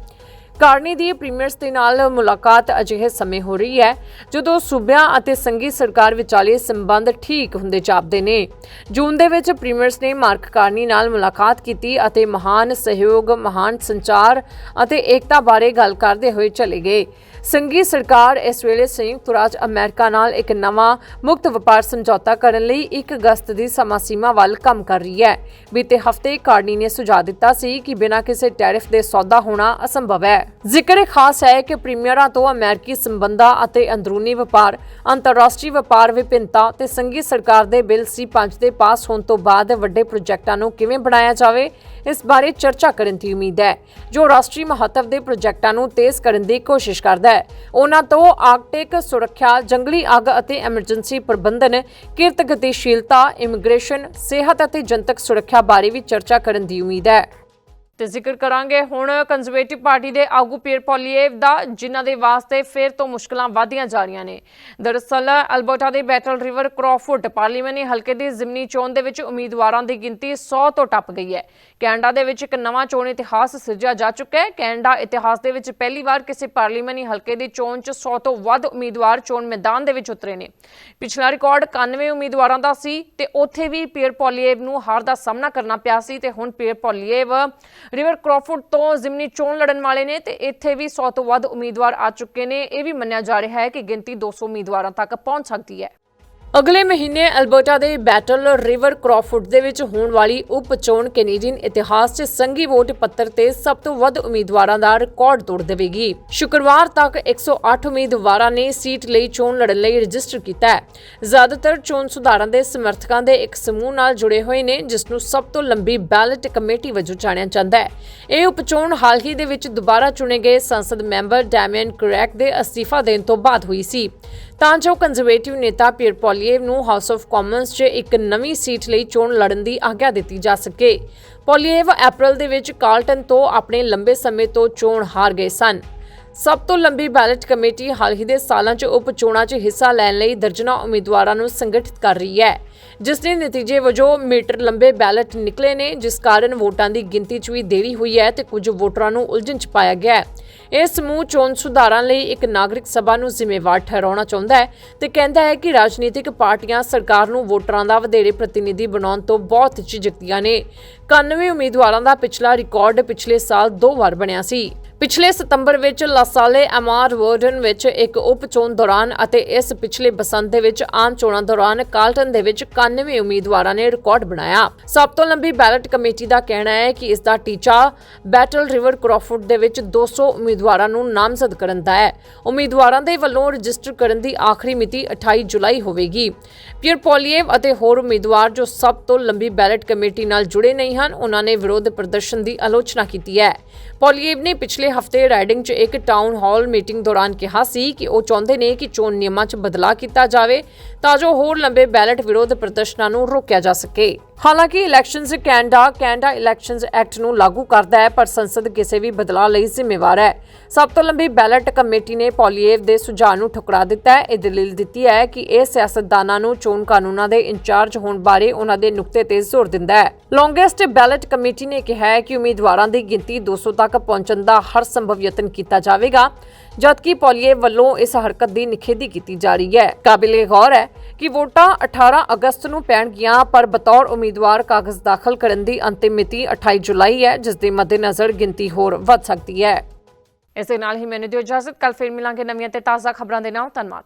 ਕਾਰਨੀ ਦੀ ਪ੍ਰੀਮੀਅਰਸ ਦੇ ਨਾਲ ਮੁਲਾਕਾਤ ਅਜਿਹੇ ਸਮੇਂ ਹੋ ਰਹੀ ਹੈ, ਜਦੋਂ ਸੂਬਿਆਂ ਅਤੇ ਸੰਘੀ ਸਰਕਾਰ ਵਿਚਾਲੇ ਸੰਬੰਧ ਠੀਕ ਹੁੰਦੇ ਜਾਪਦੇ ਨੇ। ਜੂਨ ਦੇ ਵਿੱਚ ਪ੍ਰੀਮੀਅਰਸ ਨੇ ਮਾਰਕ ਕਾਰਨੀ ਨਾਲ ਮੁਲਾਕਾਤ ਕੀਤੀ ਅਤੇ ਮਹਾਨ ਸਹਿਯੋਗ, ਮਹਾਨ ਸੰਚਾਰ ਅਤੇ ਏਕਤਾ ਬਾਰੇ ਗੱਲ ਕਰਦੇ ਹੋਏ ਚਲੇ ਗਏ। ਸੰਘੀ ਸਰਕਾਰ ਇਸ ਵੇਲੇ ਸੰਯੁਕਤ ਰਾਜ ਅਮਰੀਕਾ ਨਾਲ ਇੱਕ ਨਵਾਂ ਮੁਕਤ ਵਪਾਰ ਸਮਝੌਤਾ ਕਰਨ ਲਈ 1 ਅਗਸਤ ਦੀ ਸਮਾਂ ਸੀਮਾ ਵੱਲ ਕੰਮ ਕਰ ਰਹੀ ਹੈ। ਬੀਤੇ ਹਫ਼ਤੇ ਕਾਰਨੀ ਨੇ ਸੁਝਾਅ ਦਿੱਤਾ ਸੀ ਕਿ ਬਿਨਾਂ ਕਿਸੇ ਟੈਰਿਫ ਦੇ ਸੌਦਾ ਹੋਣਾ ਅਸੰਭਵ ਹੈ। ਜ਼ਿਕਰ ਖਾਸ ਹੈ ਕਿ ਪ੍ਰੀਮੀਅਰਾਂ ਤੋਂ ਅਮਰੀਕੀ ਸੰਬੰਧਾਂ ਅਤੇ ਅੰਦਰੂਨੀ ਵਪਾਰ, ਅੰਤਰਰਾਸ਼ਟਰੀ ਵਪਾਰ ਵਿਭਿੰਨਤਾ ਤੇ ਸੰਘੀ ਸਰਕਾਰ ਦੇ ਬਿੱਲ ਸੀ5 ਦੇ ਪਾਸ ਹੋਣ ਤੋਂ ਬਾਅਦ ਵੱਡੇ ਪ੍ਰੋਜੈਕਟਾਂ ਨੂੰ ਕਿਵੇਂ ਬਣਾਇਆ ਜਾਵੇ, ਇਸ ਬਾਰੇ ਚਰਚਾ ਕਰਨ ਦੀ ਉਮੀਦ ਹੈ, ਜੋ ਰਾਸ਼ਟਰੀ ਮਹੱਤਵ ਦੇ ਪ੍ਰੋਜੈਕਟਾਂ ਨੂੰ ਤੇਜ਼ ਕਰਨ ਦੀ ਕੋਸ਼ਿਸ਼ ਕਰਦਾ ਹੈ। ਉਹਨਾਂ ਤੋਂ ਆਰਕਟਿਕ ਸੁਰੱਖਿਆ, ਜੰਗਲੀ ਅੱਗ ਅਤੇ ਐਮਰਜੈਂਸੀ ਪ੍ਰਬੰਧਨ ਕਿਰਤ ਗਤੀਸ਼ੀਲਤਾ ਇਮੀਗ੍ਰੇਸ਼ਨ, ਸਿਹਤ ਅਤੇ ਜਨਤਕ ਸੁਰੱਖਿਆ ਬਾਰੇ ਵੀ ਚਰਚਾ ਕਰਨ ਦੀ ਉਮੀਦ ਹੈ। ਤੇ ਜ਼ਿਕਰ ਕਰਾਂਗੇ ਹੁਣ ਕੰਜ਼ਰਵੇਟਿਵ ਪਾਰਟੀ ਦੇ ਆਗੂ ਪੀਰ ਪੋਲੀਏਵ ਦਾ, ਜਿਨ੍ਹਾਂ ਦੇ ਵਾਸਤੇ ਫਿਰ ਤੋਂ ਮੁਸ਼ਕਲਾਂ ਵਧਦੀਆਂ ਜਾ ਰਹੀਆਂ ਨੇ। ਦਰਅਸਲ, ਅਲਬਰਟਾ ਦੇ ਬੈਟਲ ਰਿਵਰ ਕ੍ਰੋਫੁੱਟ ਪਾਰਲੀਮੈਂਟਰੀ ਹਲਕੇ ਦੀ ਜ਼ਿਮਨੀ ਚੋਣ ਦੇ ਵਿੱਚ ਉਮੀਦਵਾਰਾਂ ਦੀ ਗਿਣਤੀ 100 ਤੋਂ ਟੱਪ ਗਈ ਹੈ। ਕੈਨੇਡਾ ਦੇ ਵਿੱਚ ਇੱਕ ਨਵਾਂ ਚੋਣ ਇਤਿਹਾਸ ਸਿਰਜਿਆ ਜਾ ਚੁੱਕਾ ਹੈ। ਕੈਨੇਡਾ ਇਤਿਹਾਸ ਦੇ ਵਿੱਚ ਪਹਿਲੀ ਵਾਰ ਕਿਸੇ ਪਾਰਲੀਮਾਨੀ ਹਲਕੇ ਦੀ ਚੋਣ 'ਚ 100 ਤੋਂ ਵੱਧ ਉਮੀਦਵਾਰ ਚੋਣ ਮੈਦਾਨ ਦੇ ਵਿੱਚ ਉਤਰੇ ਨੇ। ਪਿਛਲਾ ਰਿਕਾਰਡ 91 ਉਮੀਦਵਾਰਾਂ ਦਾ ਸੀ ਤੇ ਉੱਥੇ ਵੀ ਪੀਅਰ ਪੋਲੀਏਵ ਨੂੰ ਹਾਰ ਦਾ ਸਾਹਮਣਾ ਕਰਨਾ ਪਿਆ ਸੀ ਤੇ ਹੁਣ ਪੀਰ ਪੋਲੀਏਵ ਰਿਵਰ ਕ੍ਰੋਫੁੱਟ ਤੋਂ ਜ਼ਿਮਨੀ ਚੋਣ ਲੜਨ ਵਾਲੇ ਨੇ ਤੇ ਇੱਥੇ ਵੀ 100 ਤੋਂ ਵੱਧ ਉਮੀਦਵਾਰ ਆ ਚੁੱਕੇ ਨੇ। ਇਹ ਵੀ ਮੰਨਿਆ ਜਾ ਰਿਹਾ ਹੈ ਕਿ ਗਿਣਤੀ 200 ਉਮੀਦਵਾਰਾਂ ਤੱਕ ਪਹੁੰਚ ਸਕਦੀ ਹੈ। ਅਗਲੇ ਮਹੀਨੇ ਅਲਬਰਟਾ ਦੇ ਬੈਟਲ ਰਿਵਰ ਕ੍ਰੋਫੁੱਟ ਦੇ ਵਿੱਚ ਹੋਣ ਵਾਲੀ ਉਪ ਚੋਣ ਕੈਨੇਡੀਅਨ ਇਤਿਹਾਸ 'ਚ ਸੰਘੀ ਵੋਟ ਪੱਤਰ ਤੇ ਸਭ ਤੋਂ ਵੱਧ ਉਮੀਦਵਾਰਾਂ ਦਾ ਰਿਕਾਰਡ ਤੋੜ ਦੇਵੇਗੀ। ਸ਼ੁੱਕਰਵਾਰ ਤੱਕ 108 ਉਮੀਦਵਾਰਾਂ ਨੇ ਸੀਟ ਲਈ ਚੋਣ ਲੜਨ ਲਈ ਰਜਿਸਟਰ ਕੀਤਾ ਹੈ। ਜ਼ਿਆਦਾਤਰ ਚੋਣ ਸੁਧਾਰਾਂ ਦੇ ਸਮਰਥਕਾਂ ਦੇ ਇੱਕ ਸਮੂਹ ਨਾਲ ਜੁੜੇ ਹੋਏ ਨੇ, ਜਿਸ ਨੂੰ ਸਭ ਤੋਂ ਲੰਬੀ ਬੈਲਟ ਕਮੇਟੀ ਵਜੋਂ ਜਾਣਿਆ ਜਾਂਦਾ ਹੈ। ਇਹ ਉਪ ਚੋਣ ਹਾਲ ਹੀ ਦੇ ਵਿੱਚ ਦੁਬਾਰਾ ਚੁਣੇ ਗਏ ਸੰਸਦ ਮੈਂਬਰ ਡੈਮੀਅਨ ਕਰੈਕ ਦੇ ਅਸਤੀਫਾ ਦੇਣ ਤੋਂ ਬਾਅਦ ਹੋਈ ਸੀ। ਤਾਂ ਜੋ ਕੰਜ਼ਰਵੇਟਿਵ ਨੇਤਾ ਪੀਰ ਪੋਲੀਏਵ ਨੂੰ ਹਾਊਸ ਆਫ ਕਾਮਨਸ 'ਚ ਇੱਕ ਨਵੀਂ ਸੀਟ ਲਈ ਚੋਣ ਲੜਨ ਦੀ ਆਗਿਆ ਦਿੱਤੀ ਜਾ ਸਕੇ। ਪੋਲੀਏਵ ਅਪ੍ਰੈਲ ਦੇ ਵਿੱਚ ਕਾਰਲਟਨ ਤੋਂ ਆਪਣੇ ਲੰਬੇ ਸਮੇਂ ਤੋਂ ਚੋਣ ਹਾਰ ਗਏ ਸਨ। ਸਭ ਤੋਂ ਲੰਬੀ ਬੈਲਟ ਕਮੇਟੀ ਹਾਲ ਹੀ ਦੇ ਸਾਲਾਂ 'ਚ ਉਪ ਚੋਣਾਂ 'ਚ ਹਿੱਸਾ ਲੈਣ ਲਈ ਦਰਜਨਾਂ ਉਮੀਦਵਾਰਾਂ ਨੂੰ ਸੰਗਠਿਤ ਕਰ ਰਹੀ ਹੈ। ਜਿਸ ਦੇ ਨਤੀਜੇ ਵਜੋਂ ਮੀਟਰ ਲੰਬੇ ਬੈਲਟ ਨਿਕਲੇ ਨੇ, ਜਿਸ ਕਾਰਨ ਵੋਟਾਂ ਦੀ ਗਿਣਤੀ 'ਚ ਵੀ ਦੇਰੀ ਹੋਈ ਹੈ ਤੇ ਕੁਝ ਵੋਟਰਾਂ ਨੂੰ ਉਲਝਣ 'ਚ ਪਾਇਆ ਗਿਆ ਹੈ। ਇਹ ਸਮੂਹ ਚੋਣ ਸੁਧਾਰਾਂ ਲਈ ਇੱਕ ਨਾਗਰਿਕ ਸਭਾ ਨੂੰ ਜ਼ਿੰਮੇਵਾਰ ਠਹਿਰਾਉਣਾ ਚਾਹੁੰਦਾ ਹੈ ਤੇ ਕਹਿੰਦਾ ਹੈ ਕਿ ਰਾਜਨੀਤਿਕ ਪਾਰਟੀਆਂ ਸਰਕਾਰ ਨੂੰ ਵੋਟਰਾਂ ਦਾ ਵਧੇਰੇ ਪ੍ਰਤੀਨਿਧੀ ਬਣਾਉਣ ਤੋਂ ਬਹੁਤ ਝਿਜਕਦੀਆਂ ਨੇ। 91 ਉਮੀਦਵਾਰਾਂ ਦਾ ਪਿਛਲਾ ਰਿਕਾਰਡ ਪਿਛਲੇ ਸਾਲ ਦੋ ਵਾਰ ਬਣਿਆ ਸੀ। ਪਿਛਲੇ ਸਤੰਬਰ ਵਿੱਚ ਲਾਸਾਲੇ ਐਮਆਰ ਵਾਰਡਨ ਵਿੱਚ ਇੱਕ ਉਪ ਚੋਣ ਦੌਰਾਨ ਅਤੇ ਇਸ ਪਿਛਲੇ ਬਸੰਤ ਦੇ ਵਿੱਚ ਆਮ ਚੋਣਾਂ ਦੌਰਾਨ ਕਾਲਟਨ ਦੇ ਵਿੱਚ 91 ਉਮੀਦਵਾਰਾਂ ਨੇ ਰਿਕਾਰਡ ਬਣਾਇਆ। ਸਭ ਤੋਂ ਲੰਬੀ ਬੈਲਟ ਕਮੇਟੀ ਦਾ ਕਹਿਣਾ ਹੈ ਕਿ ਇਸ ਦਾ ਟੀਚਾ ਬੈਟਲ ਰਿਵਰ ਕ੍ਰੌਫੋਰਡ ਦੇ ਵਿੱਚ 200 ਉਮੀਦਵਾਰਾਂ ਨੂੰ ਨਾਮਜ਼ਦ ਕਰਨ ਦਾ ਹੈ। ਉਮੀਦਵਾਰਾਂ ਦੇ ਵੱਲੋਂ ਰਜਿਸਟਰ ਕਰਨ ਦੀ ਆਖਰੀ ਮਿਤੀ 28 ਜੁਲਾਈ ਹੋਵੇਗੀ। ਪਿਅਰ ਪੋਲੀਏਵ ਅਤੇ ਹੋਰ ਉਮੀਦਵਾਰ ਜੋ ਸਭ ਤੋਂ ਲੰਬੀ ਬੈਲਟ ਕਮੇਟੀ ਨਾਲ ਜੁੜੇ ਨਹੀਂ ਹਨ, ਉਹਨਾਂ ਨੇ ਵਿਰੋਧ ਪ੍ਰਦਰਸ਼ਨ ਦੀ ਆਲੋਚਨਾ ਕੀਤੀ ਹੈ। ਪੋਲੀਏਵ ਨੇ ਪਿਛਲੇ ਹਫ਼ਤੇ ਰਾਈਡਿੰਗ 'ਚ ਇੱਕ ਟਾਊਨ ਹਾਲ ਮੀਟਿੰਗ ਦੌਰਾਨ ਕਿਹਾ ਸੀ ਕਿ ਉਹ ਚਾਹੁੰਦੇ ਨੇ ਕਿ ਚੋਣ ਨਿਯਮਾਂ 'ਚ ਬਦਲਾਅ ਕੀਤਾ ਜਾਵੇ, ਤਾਂ ਜੋ ਹੋਰ ਲੰਬੇ ਬੈਲਟ ਵਿਰੋਧ ਪ੍ਰਦਰਸ਼ਨਾਂ ਨੂੰ ਰੋਕਿਆ ਜਾ ਸਕੇ। ਹਾਲਾਂਕਿ elections Canada Canada elections act ਨੂੰ ਲਾਗੂ ਕਰਦਾ ਹੈ, ਪਰ ਸੰਸਦ ਕਿਸੇ ਵੀ ਬਦਲਾਅ ਲਈ ਜ਼ਿੰਮੇਵਾਰ ਹੈ। ਸਭ ਤੋਂ ਲੰਬੀ ਬੈਲਟ ਕਮੇਟੀ ਨੇ ਪੋਲੀਏਵ ਦੇ ਸੁਝਾਅ ਨੂੰ ਠੁਕਰਾ ਦਿੱਤਾ ਹੈ। ਇਹ ਦਲੀਲ ਦਿੱਤੀ ਹੈ ਕਿ ਇਹ ਸਿਆਸਤਦਾਨਾਂ ਨੂੰ ਚੋਣ ਕਾਨੂੰਨਾਂ ਦੇ ਇੰਚਾਰਜ ਹੋਣ ਬਾਰੇ ਉਹਨਾਂ ਦੇ ਨੁਕਤੇ ਤੇ ਜ਼ੋਰ ਦਿੰਦਾ ਹੈ। ਲੌਂਗੇਸਟ ਬੈਲਟ ਕਮੇਟੀ ਨੇ ਕਿਹਾ ਹੈ ਕਿ ਉਮੀਦਵਾਰਾਂ ਦੀ ਗਿਣਤੀ 200 ਤੱਕ ਪਹੁੰਚਣ ਦਾ ਹਰ ਸੰਭਵ ਯਤਨ ਕੀਤਾ ਜਾਵੇਗਾ। ਜਦਕਿ ਪੋਲੀਏਵ ਵੱਲੋਂ ਇਸ ਹਰਕਤ ਦੀ ਨਿਖੇਧੀ ਕੀਤੀ ਜਾ ਰਹੀ ਹੈ। ਕਾਬਿਲੇ ਗੌਰ ਹੈ ਕਿ ਵੋਟਾਂ 18 ਅਗਸਤ ਨੂੰ ਪੈਣਗੀਆਂ, ਪਰ ਬਤੌਰ ਉਮੀਦਵਾਰ ਕਾਗਜ਼ ਦਾਖਲ ਕਰਨ ਦੀ ਅੰਤਿਮ ਮਿਤੀ 28 ਜੁਲਾਈ ਹੈ, ਜਿਸ ਦੇ ਮੱਦੇਨਜ਼ਰ ਗਿਣਤੀ ਹੋਰ ਵੱਧ ਸਕਦੀ ਹੈ। ਇਸ ਨਾਲ ਹੀ ਮੈਨੂੰ ਦਿਓ ਇਜਾਜ਼ਤ। ਕੱਲ ਫਿਰ ਮਿਲਾਂਗੇ ਨਵੀਆਂ ਤੇ ਤਾਜ਼ਾ ਖਬਰਾਂ ਦੇ ਨਾਲ। ਧੰਨਵਾਦ।